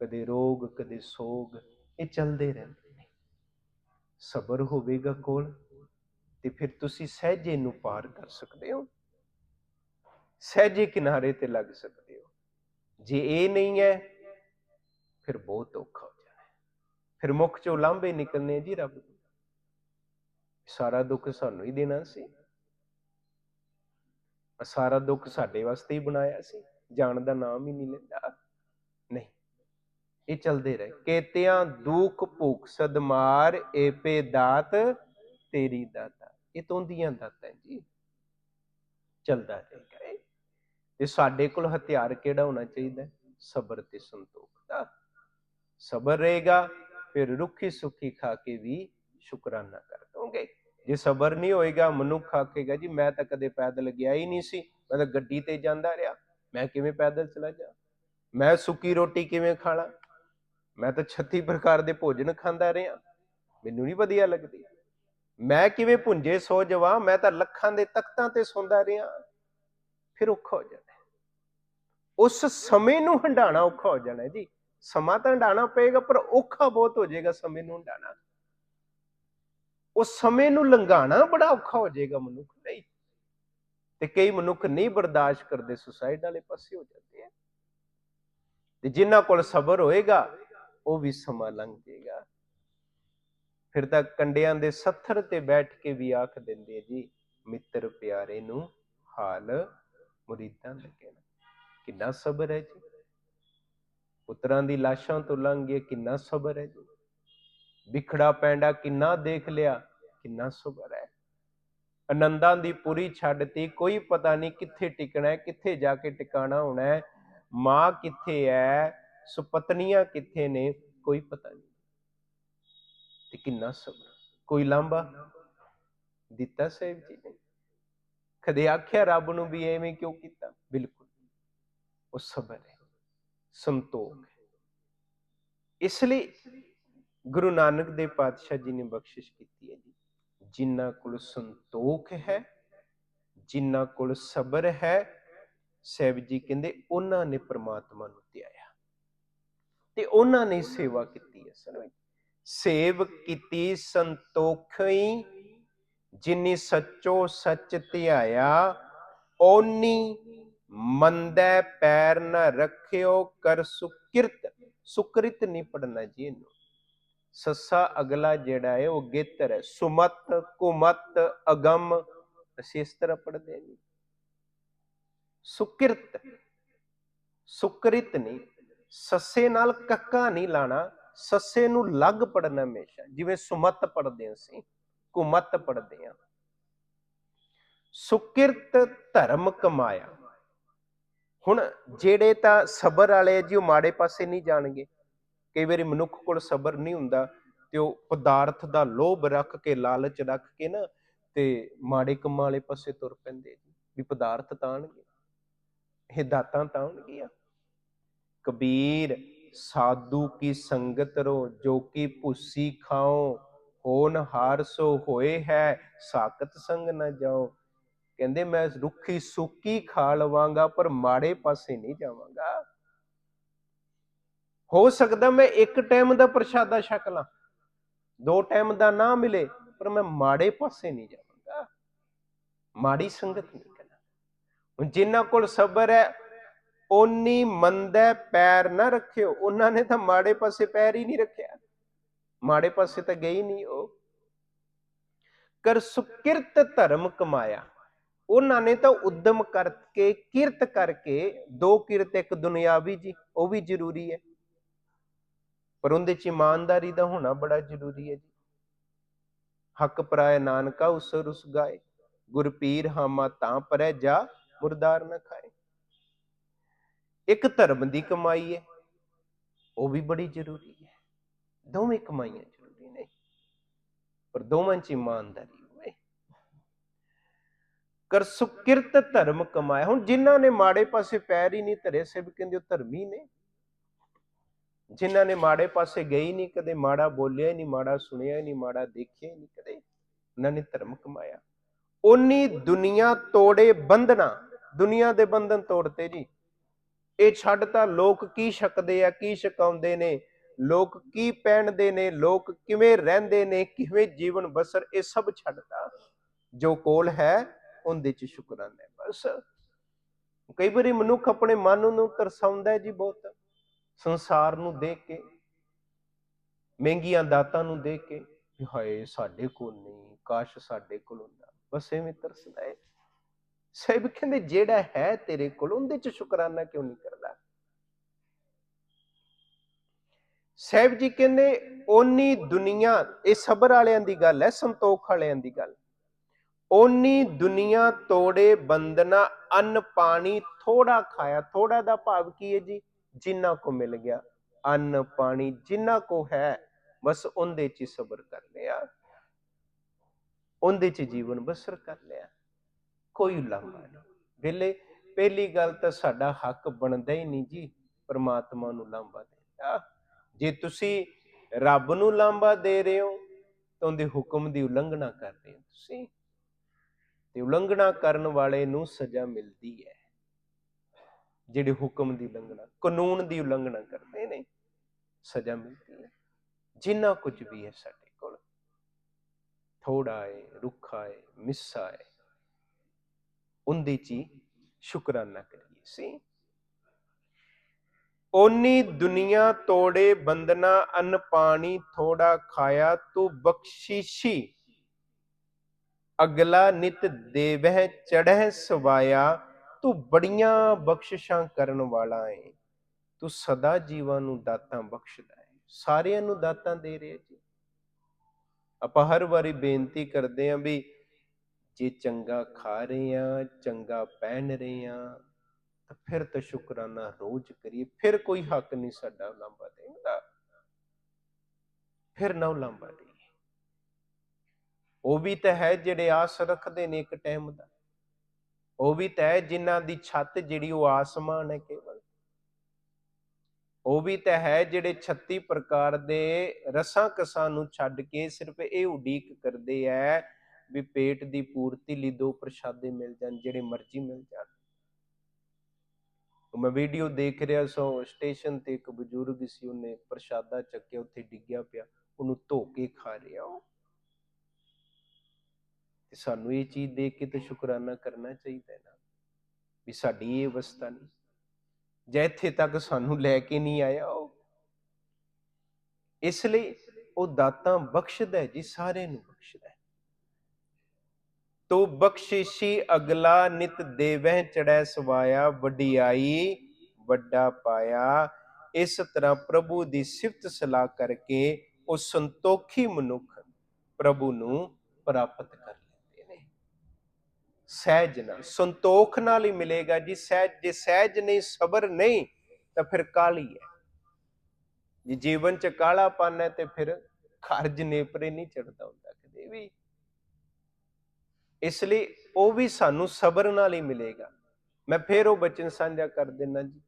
ਕਦੇ ਰੋਗ, ਕਦੇ ਸੋਗ, ਇਹ ਚੱਲਦੇ ਰਹਿੰਦੇ ਨੇ। ਸਬਰ ਹੋਵੇਗਾ ਕੋਲ ਤੇ ਫਿਰ ਤੁਸੀਂ ਸਹਿਜੇ ਨੂੰ ਪਾਰ ਕਰ ਸਕਦੇ ਹੋ। ਸਹਿਜੇ ਕਿਨਾਰੇ ਤੇ ਲੱਗ ਸਕਦੇ ਹੋ। ਜੇ ਇਹ ਨਹੀਂ ਹੈ, ਫਿਰ ਬਹੁਤ ਔਖਾ ਹੋ ਜਾਣਾ ਫਿਰ ਮੁੱਖ ਚੋਂ ਲਾਂਭੇ ਨਿਕਲਨੇ ਜੀ ਰੱਬ ਸਾਰਾ ਦੁੱਖ ਸਾਨੂੰ ਹੀ ਦੇਣਾ ਸੀ। ਸਾਰਾ ਦੁੱਖ ਸਾਡੇ ਵਾਸਤੇ ਹੀ ਬਣਾਇਆ ਸੀ। ਜਾਣ ਦਾ ਨਾਮ ਹੀ ਨਹੀਂ ਲੈਂਦਾ। ਨਹੀਂ, ਇਹ ਚੱਲਦੇ ਰਹੇ। ਕੇਤਿਆਂ, ਦੁੱਖ, ਭੁੱਖ, ਸਦਮਾਰ, ਏਪੇ ਦਾਤ, ਤੇਰੀ ਦਾਤਾ। ਇਹ ਤੋਂਦੀਆਂ ਦਾਤਾਂ ਜੀ। ਚੱਲਦਾ ਰਹੇਗਾ ਇਹ। ਤੇ ਸਾਡੇ ਕੋਲ ਹਥਿਆਰ ਕਿਹੜਾ ਹੋਣਾ ਚਾਹੀਦਾ? ਸਬਰ ਤੇ ਸੰਤੋਖ ਦਾ। ਸਬਰ ਰਹੇਗਾ, ਫਿਰ ਰੁੱਖੀ ਸੁੱਖੀ ਖਾ ਕੇ ਵੀ ਸ਼ੁਕਰਾਨਾ ਕਰ ਦੋਗੇ। ਜੇ ਸਬਰ ਨਹੀਂ ਹੋਏਗਾ, ਮਨੁੱਖ ਆਖੇਗਾ, ਜੀ, ਮੈਂ ਤਾਂ ਕਦੇ ਪੈਦਲ ਗਿਆ ਹੀ ਨਹੀਂ ਸੀ, ਮੈਂ ਤਾਂ ਗੱਡੀ ਤੇ ਜਾਂਦਾ ਰਿਹਾ। ਮੈਂ ਕਿਵੇਂ ਪੈਦਲ ਚਲਾ ਜਾ? ਮੈਂ ਸੁੱਕੀ ਰੋਟੀ ਕਿਵੇਂ ਖਾਣਾ ਮੈਂ ਤਾਂ 36 ਪ੍ਰਕਾਰ ਦੇ ਭੋਜਨ ਖਾਂਦਾ ਰਿਹਾ। ਮੈਨੂੰ ਨਹੀਂ ਵਧੀਆ ਲੱਗਦੀ। ਮੈਂ ਕਿਵੇਂ ਭੁੰਜੇ ਸੋ ਜਵਾ? ਮੈਂ ਤਾਂ ਲੱਖਾਂ ਦੇ ਤਖਤਾਂ ਤੇ ਸੌਂਦਾ ਰਿਹਾ। ਫਿਰ ਔਖਾ ਹੋ ਜਾਣਾ ਉਸ ਸਮੇਂ ਨੂੰ ਹੰਡਾਣਾ ਔਖਾ ਹੋ ਜਾਣਾ ਜੀ, ਸਮਾਂ ਤਾਂ ਹੰਡਾਣਾ ਪਏਗਾ, ਪਰ ਔਖਾ ਬਹੁਤ ਹੋ ਜਾਏਗਾ ਸਮੇਂ ਨੂੰ ਹੰਡਾਣਾ ਉਹ ਸਮੇਂ ਨੂੰ ਲੰਘਾਣਾ ਬੜਾ ਔਖਾ ਹੋ ਜਾਏਗਾ ਮਨੁੱਖ, ਨਹੀਂ। ਤੇ ਕਈ ਮਨੁੱਖ ਨਹੀਂ ਬਰਦਾਸ਼ਤ ਕਰਦੇ ਸੁਸਾਇਡ ਵਾਲੇ ਪਾਸੇ ਹੋ ਜਾਂਦੇ ਆ। ਤੇ ਜਿਨ੍ਹਾਂ ਕੋਲ ਸਬਰ ਹੋਏਗਾ, ਉਹ ਵੀ ਸਮਾਂ ਲੰਘ ਜਾਏਗਾ। ਫਿਰ ਤਾਂ ਕੰਡਿਆਂ ਦੇ ਸੱਥਰ ਤੇ ਬੈਠ ਕੇ ਵੀ ਆਖ ਦਿੰਦੇ ਆ ਜੀ, ਮਿੱਤਰ ਪਿਆਰੇ ਨੂੰ ਹਾਲ ਮੁਰੀਦਾਂ ਦਾ ਕਹਿਣਾ। ਕਿੰਨਾ ਸਬਰ ਹੈ ਜੀ। ਪੁੱਤਰਾਂ ਦੀ ਲਾਸ਼ਾਂ ਤੋਂ ਲੰਘ ਗਏ, ਕਿੰਨਾ ਸਬਰ ਹੈ ਜੀ। ਵਿਖੜਾ ਪੈਂਡਾ ਕਿੰਨਾ ਦੇਖ ਲਿਆ। ਕਿੰਨਾ ਸਬਰ ਹੈ। ਆਨੰਦਾਂ ਦੀ ਪੂਰੀ ਛੱਡਤੀ ਕੋਈ ਪਤਾ ਨਹੀਂ ਕਿੱਥੇ ਟਿਕਣਾ ਹੈ, ਕਿੱਥੇ ਜਾ ਕੇ ਟਿਕਾਣਾ ਹੋਣਾ ਹੈ। ਮਾਂ ਕਿੱਥੇ ਹੈ, ਸੁਪਤਨੀਆਂ ਕਿੱਥੇ ਨੇ, ਕੋਈ ਪਤਾ ਨਹੀਂ। ਤੇ ਕਿੰਨਾ ਸਬਰ ਕੋਈ ਲਾਂਬਾ ਦਿੱਤਾ ਸਾਹਿਬ ਜੀ ਨੇ। ਕਦੇ ਆਖਿਆ ਰੱਬ ਨੂੰ ਵੀ ਐਵੇਂ ਕਿਉਂ ਕੀਤਾ? ਬਿਲਕੁਲ। ਉਹ ਸਬਰ ਹੈ। ਸੰਤੋਖ ਹੈ। ਇਸ ਲਈ ਗੁਰੂ ਨਾਨਕ ਦੇਵ ਪਾਤਸ਼ਾਹ ਜੀ ਨੇ ਬਖਸ਼ਿਸ਼ ਕੀਤੀ ਹੈ ਜੀ। ਜਿਨ੍ਹਾਂ ਕੋਲ ਸੰਤੋਖ ਹੈ, ਜਿਨ੍ਹਾਂ ਕੋਲ ਸਬਰ ਹੈ, ਸਾਹਿਬ ਜੀ ਕਹਿੰਦੇ ਉਹਨਾਂ ਨੇ ਪ੍ਰਮਾਤਮਾ ਨੂੰ ਧਿਆਇਆ ਤੇ ਉਹਨਾਂ ਨੇ ਸੇਵਾ ਕੀਤੀ ਅਸਲ ਵਿੱਚ ਸੇਵ ਕੀਤੀ ਸੰਤੋਖਈ ਜਿਨੀ ਸੱਚੋ ਸੱਚ ਧਿਆਇਆ, ਓਨੀ ਮੰਦੈ ਪੈਰ ਨ ਰੱਖਿਓ, ਕਰ ਸੁਕਿਰਤ। ਸੁਕ੍ਰਿਤ ਨਹੀਂ ਪੜਨਾ ਜੀ ਇਹਨੂੰ। ਸੱਸਾ ਅਗਲਾ ਜਿਹੜਾ ਹੈ ਉਹ ਗੇਤਰ ਹੈ ਸੁਮਤ, ਕੁਮਤ, ਅਗਮ, ਅਸੀਂ ਇਸ ਤਰ੍ਹਾਂ ਪੜਦੇ ਹਾਂ ਸੁਕਿਰਤ, ਸੁਕ੍ਰਿਤ ਨਹੀਂ। ਸੱਸੇ ਨਾਲ ਕੱਕਾ ਨਹੀਂ ਲਾਣਾ। ਸੱਸੇ ਨੂੰ ਲੱਗ ਪੜਨਾ ਹਮੇਸ਼ਾ। ਜਿਵੇਂ ਸੁਮਤ ਪੜਦੇ ਹਾਂ ਅਸੀਂ, ਕੁਮਤ ਪੜਦੇ ਹਾਂ ਸੁਕਿਰਤ ਧਰਮ ਕਮਾਇਆ। ਹੁਣ ਜਿਹੜੇ ਤਾਂ ਸਬਰ ਵਾਲੇ ਆ ਜੀ, ਉਹ ਮਾੜੇ ਪਾਸੇ ਨਹੀਂ ਜਾਣਗੇ। ਕਈ ਵਾਰੀ ਮਨੁੱਖ ਕੋਲ ਸਬਰ ਨਹੀਂ ਹੁੰਦਾ ਤੇ ਉਹ ਪਦਾਰਥ ਦਾ ਲੋਭ ਰੱਖ ਕੇ, ਲਾਲਚ ਰੱਖ ਕੇ ਨਾ ਤੇ ਮਾੜੇ ਕੰਮਾਂ ਵਾਲੇ ਪਾਸੇ ਤੁਰ ਪੈਂਦੇ ਜੀ, ਵੀ ਪਦਾਰਥ ਤਾਣਗੇ ਇਹ ਦਾਤਾਂ ਤਾਣਗੀਆਂ। ਕਬੀਰ, ਸਾਧੂ ਕੀ ਸੰਗਤ ਰੋ, ਜੋ ਕੀ ਭੁੱਸੀ ਖਾਓ ਹੋਨ ਹਾਰ ਸੋ ਹੋਏ ਹੈ, ਸਾਖਤ ਸੰਗ ਨਾ ਜਾਓ। ਕਹਿੰਦੇ ਮੈਂ ਰੁੱਖੀ ਸੁੱਕੀ ਖਾ ਲਵਾਂਗਾ, ਪਰ ਮਾੜੇ ਪਾਸੇ ਨਹੀਂ ਜਾਵਾਂਗਾ। ਹੋ ਸਕਦਾ ਮੈਂ ਇੱਕ ਟਾਈਮ ਦਾ ਪ੍ਰਸ਼ਾਦਾ ਛਕ ਲਾਂ। ਦੋ ਟਾਈਮ ਦਾ ਨਾ ਮਿਲੇ, ਪਰ ਮੈਂ ਮਾੜੇ ਪਾਸੇ ਨਹੀਂ ਜਾਵਾਂਗਾ। ਮਾੜੀ ਸੰਗਤ ਨਹੀਂ ਕਰਨਾ। ਹੁਣ ਜਿਨ੍ਹਾਂ ਕੋਲ ਸਬਰ ਹੈ, ਓਨੀ ਮੰਦੈ ਪੈਰ ਨਾ ਰੱਖਿਓ। ਉਹਨਾਂ ਨੇ ਤਾਂ ਮਾੜੇ ਪਾਸੇ ਪੈਰ ਹੀ ਨਹੀਂ ਰੱਖਿਆ। ਮਾੜੇ ਪਾਸੇ ਤਾਂ ਗਈ ਨਹੀਂ ਉਹ। ਕਰ ਸੁਕਿਰਤ ਧਰਮ ਕਮਾਇਆ। ਉਹਨਾਂ ਨੇ ਤਾਂ ਉਦਮ ਕਰਕੇ, ਕਿਰਤ ਕਰਕੇ, ਦੋ ਕਿਰਤ, ਇੱਕ ਦੁਨਿਆਵੀ ਜੀ, ਉਹ ਵੀ ਜ਼ਰੂਰੀ ਹੈ। ਪਰ ਉਹਦੇ ਚ ਇਮਾਨਦਾਰੀ ਦਾ ਹੋਣਾ ਬੜਾ ਜ਼ਰੂਰੀ ਹੈ ਜੀ। ਹੱਕ ਪਰਾਇ ਨਾਨਕਾ ਉਸ ਰੁਸ ਗਾਏ, ਗੁਰ ਪੀਰ ਹਾਮਾ ਤਾਂ ਪਰੈ ਜਾ ਮੁਰਦਾਰ ਨਾ ਖਾਏ। ਇੱਕ ਧਰਮ ਦੀ ਕਮਾਈ ਹੈ, ਉਹ ਵੀ ਬੜੀ ਜ਼ਰੂਰੀ ਹੈ। ਦੋਵੇਂ ਕਮਾਈਆਂ ਜ਼ਰੂਰੀ ਨੇ, ਪਰ ਦੋਵਾਂ ਚ ਇਮਾਨਦਾਰੀ ਹੋਵੇ। ਕਰ ਸੁਕਿਰਤ ਧਰਮ ਕਮਾਇਆ, ਹੁਣ ਜਿਨ੍ਹਾਂ ਨੇ ਮਾੜੇ ਪਾਸੇ ਪੈਰ ਹੀ ਨਹੀਂ ਧਰੇ ਸਿਰ ਕਹਿੰਦੇ ਉਹ ਧਰਮੀ ਨੇ। ਜਿਨ੍ਹਾਂ ਨੇ ਮਾੜੇ ਪਾਸੇ ਗਈ ਹੀ ਨਹੀਂ, ਕਦੇ ਮਾੜਾ ਬੋਲਿਆ ਹੀ ਨਹੀਂ, ਮਾੜਾ ਸੁਣਿਆ ਹੀ ਨਹੀਂ, ਮਾੜਾ ਦੇਖਿਆ ਹੀ ਨਹੀਂ, ਕਦੇ ਉਹਨਾਂ ਨੇ ਧਰਮ ਕਮਾਇਆ। ਉਨੀ ਦੁਨੀਆ ਤੋੜੇ ਬੰਧਨਾ, ਦੁਨੀਆ ਦੇ ਬੰਧਨ ਤੋੜਤੇ ਜੀ। ਇਹ ਛੱਡ ਤਾਂ ਲੋਕ ਕੀ ਛਕਦੇ ਆ, ਕੀ ਛਕਾਉਂਦੇ ਨੇ, ਲੋਕ ਕੀ ਪਹਿਨਦੇ ਨੇ, ਲੋਕ ਕਿਵੇਂ ਰਹਿੰਦੇ ਨੇ, ਕਿਵੇਂ ਜੀਵਨ ਬਸਰ, ਇਹ ਸਭ ਛੱਡਤਾ। ਜੋ ਕੋਲ ਹੈ, ਉਹਦੇ ਚ ਸ਼ੁਕਰਾਨਾ ਬਸ। ਕਈ ਵਾਰੀ ਮਨੁੱਖ ਆਪਣੇ ਮਨ ਨੂੰ ਤਰਸਾਉਂਦਾ ਜੀ ਬਹੁਤ। ਸੰਸਾਰ ਨੂੰ ਦੇਖ ਕੇ, ਮਹਿੰਗੀਆਂ ਦਾਤਾਂ ਨੂੰ ਦੇਖ ਕੇ, ਵੀ ਹਾਏ ਸਾਡੇ ਕੋਲ ਨਹੀਂ, ਕਾਸ਼ ਸਾਡੇ ਕੋਲ ਹੁੰਦਾ। ਬਸ ਐਵੇਂ ਤਰਸਦਾ ਹੈ। ਸਾਹਿਬ ਕਹਿੰਦੇ, ਜਿਹੜਾ ਹੈ ਤੇਰੇ ਕੋਲ, ਉਹਦੇ ਚ ਸ਼ੁਕਰਾਨਾ ਕਿਉਂ ਨਹੀਂ ਕਰਦਾ? ਸਾਹਿਬ ਜੀ ਕਹਿੰਦੇ, ਓਨੀ ਦੁਨੀਆ, ਇਹ ਸਬਰ ਵਾਲਿਆਂ ਦੀ ਗੱਲ ਹੈ, ਸੰਤੋਖ ਵਾਲਿਆਂ ਦੀ ਗੱਲ। ਓਨੀ ਦੁਨੀਆ ਤੋੜੇ ਬੰਦਨਾ, ਅੰਨ ਪਾਣੀ ਥੋੜਾ ਖਾਇਆ। ਥੋੜਾ ਦਾ ਭਾਵ ਕੀ ਹੈ ਜੀ? ਜਿੰਨਾ ਕੋ ਮਿਲ ਗਿਆ, ਅੰਨ, ਪਾਣੀ ਜਿੰਨਾ ਕੋ ਹੈ, ਬਸ ਉਹਦੇ ਚ ਹੀ ਸਬਰ ਕਰ ਲਿਆ। ਉਹਦੇ ਚ ਜੀਵਨ ਬਸਰ ਕਰ ਲਿਆ। ਕੋਈ ਉਲੰਘਣਾ ਨਹੀਂ। ਵੇਲੇ, ਪਹਿਲੀ ਗੱਲ ਤਾਂ ਸਾਡਾ ਹੱਕ ਬਣਦਾ ਹੀ ਨਹੀਂ ਜੀ, ਪਰਮਾਤਮਾ ਨੂੰ ਲਾਂਭਾ ਦੇਣਾ ਜੇ ਤੁਸੀਂ ਰੱਬ ਨੂੰ ਲਾਂਭਾ ਦੇ ਰਹੇ ਹੋ, ਤਾਂ ਉਹਦੇ ਹੁਕਮ ਦੀ ਉਲੰਘਣਾ ਕਰ ਰਹੇ ਹੋ ਤੁਸੀਂ। ਤੇ ਉਲੰਘਣਾ ਕਰਨ ਵਾਲੇ ਨੂੰ ਸਜ਼ਾ ਮਿਲਦੀ ਹੈ। ਜਿਹੜੇ ਹੁਕਮ ਦੀ ਉਲੰਘਣਾ, ਕਾਨੂੰਨ ਦੀ ਉਲੰਘਣਾ ਕਰਦੇ ਨੇ, ਸਜ਼ਾ ਮਿਲਦੀ ਹੈ। ਜਿੰਨਾ ਕੁਝ ਵੀ ਹੈ ਸਾਡੇ ਕੋਲ ਥੋੜਾ ਹੈ, ਰੁੱਖਾ ਹੈ, ਮਿੱਸਾ ਹੈ, ਉਹਦੇ ਚ ਸ਼ੁਕਰਾਨਾ ਕਰੀਏ ਸੀ। ਓਨੀ ਦੁਨੀਆ ਤੋੜੇ ਬੰਦਨਾ ਅਨ ਪਾਣੀ ਥੋੜਾ ਖਾਇਆ, ਤੂੰ ਬਖਸ਼ੀਸ਼ੀ। ਅਗਲਾ ਨਿਤ ਦੇਵਹਿ ਚੜਹਿ ਸਵਾਇਆ ਤੂੰ ਬੜੀਆਂ ਬਖਸ਼ਿਸ਼ਾਂ ਕਰਨ ਵਾਲਾ ਏ। ਤੂੰ ਸਦਾ ਜੀਵਾਂ ਨੂੰ ਦਾਤਾਂ ਬਖਸ਼ਦਾ ਹੈ ਸਾਰਿਆਂ ਨੂੰ ਦਾਤਾਂ ਦੇ ਰਿਹਾ ਜੀ। ਆਪਾਂ ਹਰ ਵਾਰੀ ਬੇਨਤੀ ਕਰਦੇ ਆਂ ਵੀ ਜੇ ਚੰਗਾ ਖਾ ਰਹੇ ਆ, ਚੰਗਾ ਪਹਿਨ ਰਹੇ ਆ, ਤਾਂ ਫਿਰ ਤਾਂ ਸ਼ੁਕਰਾਨਾ ਰੋਜ਼ ਕਰੀਏ। ਫਿਰ ਕੋਈ ਹੱਕ ਨਹੀਂ ਸਾਡਾ ਉਲਾਂਭਾ ਦੇਣ ਦਾ। ਫਿਰ ਨਾ ਉਲਾਂਭਾ ਦੇਈਏ। ਉਹ ਵੀ ਤਾਂ ਹੈ ਜਿਹੜੇ ਆਸ ਰੱਖਦੇ ਨੇ ਇੱਕ ਟਾਈਮ ਦਾ। ਉਹ ਵੀ ਤਾਂ ਹੈ ਜਿਨ੍ਹਾਂ ਦੀ ਛੱਤ ਜਿਹੜੀ ਉਹ ਆਸਮਾਨ ਹੈ ਕੇਵਲ। ਉਹ ਵੀ ਤਾਂ ਹੈ ਜਿਹੜੇ 36 ਪ੍ਰਕਾਰ ਦੇ ਰਸਾਂ ਕਸਾਂ ਨੂੰ ਛੱਡ ਕੇ ਸਿਰਫ ਇਹ ਉਡੀਕ ਕਰਦੇ ਐ ਵੀ ਪੇਟ ਦੀ ਪੂਰਤੀ ਲਈ ਦੋ ਪ੍ਰਸ਼ਾਦੇ ਮਿਲ ਜਾਣ, ਜਿਹੜੇ ਮਰਜ਼ੀ ਮਿਲ ਜਾਣ। ਮੈਂ ਵੀਡੀਓ ਦੇਖ ਰਿਹਾ ਸੋ ਸਟੇਸ਼ਨ ਤੇ ਇੱਕ ਬਜ਼ੁਰਗ ਸੀ, ਉਹਨੇ ਪ੍ਰਸ਼ਾਦਾ ਚੱਕਿਆ, ਉੱਥੇ ਡਿੱਗਿਆ ਪਿਆ, ਉਹਨੂੰ ਧੋ ਕੇ ਖਾ ਰਿਹਾ ਉਹ। ਤੇ ਸਾਨੂੰ ਇਹ ਚੀਜ਼ ਦੇਖ ਕੇ ਤੇ ਸ਼ੁਕਰਾਨਾ ਕਰਨਾ ਚਾਹੀਦਾ ਹੈ ਨਾ, ਵੀ ਸਾਡੀ ਇਹ ਅਵਸਥਾ ਨਹੀਂ। ਜੇ ਇੱਥੇ ਤੱਕ ਸਾਨੂੰ ਲੈ ਕੇ ਨਹੀਂ ਆਇਆ ਉਹ, ਇਸ ਲਈ ਉਹ ਦਾਤਾਂ ਬਖਸ਼ਦਾ ਜੀ ਸਾਰੇ ਨੂੰ ਬਖਸ਼ਦਾ ਹੈ। ਤੋ ਬਖਸ਼ਿਸ਼ੀ ਅਗਲਾ ਨਿਤ ਦੇਵਹਿ ਚੜੈ ਸਵਾਇਆ, ਵਡਿਆਈ ਵੱਡਾ ਪਾਇਆ। ਇਸ ਤਰ੍ਹਾਂ ਪ੍ਰਭੂ ਦੀ ਸਿਫਤ ਸਲਾਹ ਕਰਕੇ ਉਹ ਸੰਤੋਖੀ ਮਨੁੱਖ ਪ੍ਰਭੂ ਨੂੰ ਪ੍ਰਾਪਤ ਸਹਿਜ ਨਾਲ, ਸੰਤੋਖ ਨਾਲ ਹੀ ਮਿਲੇਗਾ ਜੀ। ਸਹਿਜ, ਜੇ ਸਹਿਜ ਨਹੀਂ, ਸਬਰ ਨਹੀਂ, ਤਾਂ ਫਿਰ ਕਾਲੀ ਹੈ। ਜੇ ਜੀਵਨ ਚ ਕਾਲਾ ਹੈ, ਤੇ ਫਿਰ ਖਰਜ ਨੇਪਰੇ ਨਹੀਂ ਚੜਦਾ ਹੁੰਦਾ ਕਦੇ ਵੀ। ਇਸ ਲਈ ਉਹ ਵੀ ਸਾਨੂੰ ਸਬਰ ਨਾਲ ਹੀ ਮਿਲੇਗਾ। ਮੈਂ ਫਿਰ ਉਹ ਬਚਨ ਸਾਂਝਾ ਕਰ ਦਿੰਨਾ ਜੀ।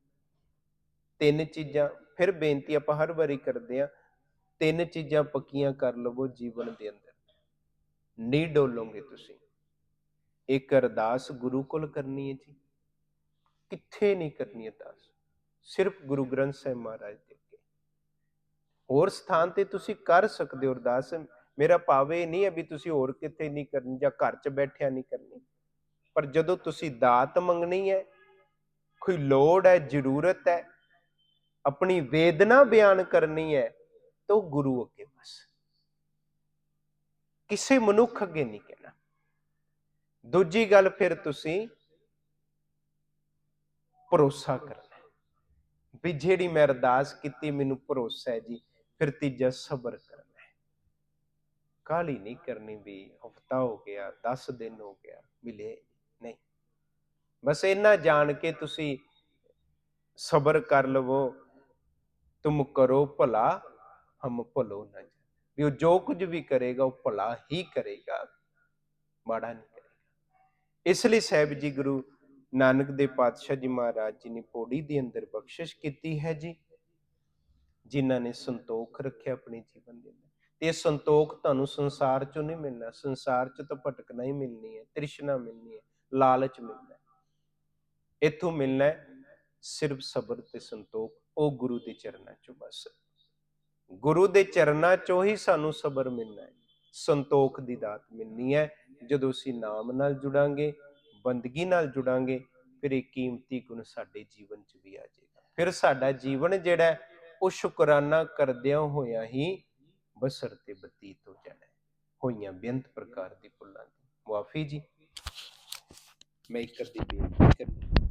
ਤਿੰਨ ਚੀਜ਼ਾਂ, ਫਿਰ ਬੇਨਤੀ ਆਪਾਂ ਹਰ ਵਾਰੀ ਕਰਦੇ ਆ ਤਿੰਨ ਚੀਜ਼ਾਂ ਪੱਕੀਆਂ ਕਰ ਲਵੋ ਜੀਵਨ ਦੇ ਅੰਦਰ। ਨਹੀਂ ਡੋਲੋਗੇ ਤੁਸੀਂ। ਇੱਕ ਅਰਦਾਸ ਗੁਰੂ ਕੋਲ ਕਰਨੀ ਹੈ ਜੀ ਕਿੱਥੇ ਨਹੀਂ ਕਰਨੀ ਅਰਦਾਸ ਸਿਰਫ ਗੁਰੂ ਗ੍ਰੰਥ ਸਾਹਿਬ ਮਹਾਰਾਜ ਦੇ ਅੱਗੇ ਹੋਰ ਸਥਾਨ ਤੇ ਤੁਸੀਂ ਕਰ ਸਕਦੇ ਹੋ ਅਰਦਾਸ ਮੇਰਾ ਭਾਵ ਇਹ ਨਹੀਂ ਹੈ ਵੀ ਤੁਸੀਂ ਹੋਰ ਕਿੱਥੇ ਨਹੀਂ ਕਰਨੀ ਜਾਂ ਘਰ 'ਚ ਬੈਠਿਆ ਨਹੀਂ ਕਰਨੀ ਪਰ ਜਦੋਂ ਤੁਸੀਂ ਦਾਤ ਮੰਗਣੀ ਹੈ ਕੋਈ ਲੋੜ ਹੈ ਜ਼ਰੂਰਤ ਹੈ ਆਪਣੀ ਵੇਦਨਾ ਬਿਆਨ ਕਰਨੀ ਹੈ ਤਾਂ ਉਹ ਗੁਰੂ ਅੱਗੇ ਬਸ ਕਿਸੇ ਮਨੁੱਖ ਅੱਗੇ ਨਹੀਂ ਕਹਿਣਾ ਦੂਜੀ ਗੱਲ ਫਿਰ ਤੁਸੀਂ ਭਰੋਸਾ ਕਰਨਾ ਵੀ ਜਿਹੜੀ ਮੈਂ ਅਰਦਾਸ ਕੀਤੀ, ਮੈਨੂੰ ਭਰੋਸਾ ਹੈ ਜੀ। ਫਿਰ ਤੀਜਾ ਸਬਰ ਕਰਨਾ ਹੈ। ਕਾਲੀ ਨਹੀਂ ਕਰਨੀ ਵੀ ਹਫਤਾ ਹੋ ਗਿਆ 10 ਦਿਨ ਹੋ ਗਿਆ, ਮਿਲੇ ਨਹੀਂ। ਬਸ ਇਹਨਾਂ ਜਾਣ ਕੇ ਤੁਸੀਂ ਸਬਰ ਕਰ ਲਵੋ, ਤੁਮ ਕਰੋ ਭਲਾ, ਹਮ ਭਲੋ ਨਾ ਵੀ ਉਹ ਜੋ ਕੁਝ ਵੀ ਕਰੇਗਾ, ਉਹ ਭਲਾ ਹੀ ਕਰੇਗਾ। ਮਾੜਾ ਨਹੀਂ ਕਰੇਗਾ ਇਸ ਲਈ ਸਾਹਿਬ ਜੀ ਗੁਰੂ ਨਾਨਕ ਦੇ ਪਾਤਸ਼ਾਹ ਜੀ ਮਹਾਰਾਜ ਜੀ ਨੇ ਪੌੜੀ ਦੇ ਅੰਦਰ ਬਖਸ਼ਿਸ਼ ਕੀਤੀ ਹੈ ਜੀ, ਜਿਨ੍ਹਾਂ ਨੇ ਸੰਤੋਖ ਰੱਖਿਆ ਆਪਣੇ ਜੀਵਨ ਦੇ ਅੰਦਰ। ਤੇ ਇਹ ਸੰਤੋਖ ਤੁਹਾਨੂੰ ਸੰਸਾਰ ਚੋਂ ਨਹੀਂ ਮਿਲਣਾ, ਸੰਸਾਰ ਚ ਤਾਂ ਭਟਕਣਾ ਹੀ ਮਿਲਣੀ ਹੈ, ਤ੍ਰਿਸ਼ਨਾ ਮਿਲਣੀ ਹੈ, ਲਾਲਚ ਮਿਲਣਾ ਹੈ। ਇੱਥੋਂ ਮਿਲਣਾ ਹੈ, ਸਿਰਫ ਸਬਰ ਤੇ ਸੰਤੋਖ, ਉਹ ਗੁਰੂ ਦੇ ਚਰਨਾਂ ਚੋਂ ਬਸ। ਗੁਰੂ ਦੇ ਚਰਨਾਂ ਚੋਂ ਹੀ ਸਾਨੂੰ ਸਬਰ ਮਿਲਣਾ ਹੈ। ਸੰਤੋਖ ਦੀ ਦਾਤ ਮਿਲਣੀ ਹੈ। ਜਦੋਂ ਅਸੀਂ ਨਾਮ ਨਾਲ ਜੁੜਾਂਗੇ, ਬੰਦਗੀ ਨਾਲ ਜੁੜਾਂਗੇ, ਫਿਰ ਇਹ ਕੀਮਤੀ ਗੁਣ ਸਾਡੇ ਜੀਵਨ 'ਚ ਵੀ ਆ ਜਾਏਗਾ। ਫਿਰ ਸਾਡਾ ਜੀਵਨ ਜਿਹੜਾ ਉਹ ਸ਼ੁਕਰਾਨਾ ਕਰਦਿਆਂ ਹੋਇਆਂ ਹੀ ਬਸਰ ਤੇ ਬਤੀਤ ਹੋ ਜਾਣਾ ਹੋਈਆਂ ਬੇਅੰਤ ਪ੍ਰਕਾਰ ਦੀ ਭੁੱਲਾਂ ਦੀ। ਮੁਆਫੀ ਜੀ। ਮੈਂ ਇੱਕ ਅੱਧੀ ਬੇਨਤੀ ਕਰਨੀ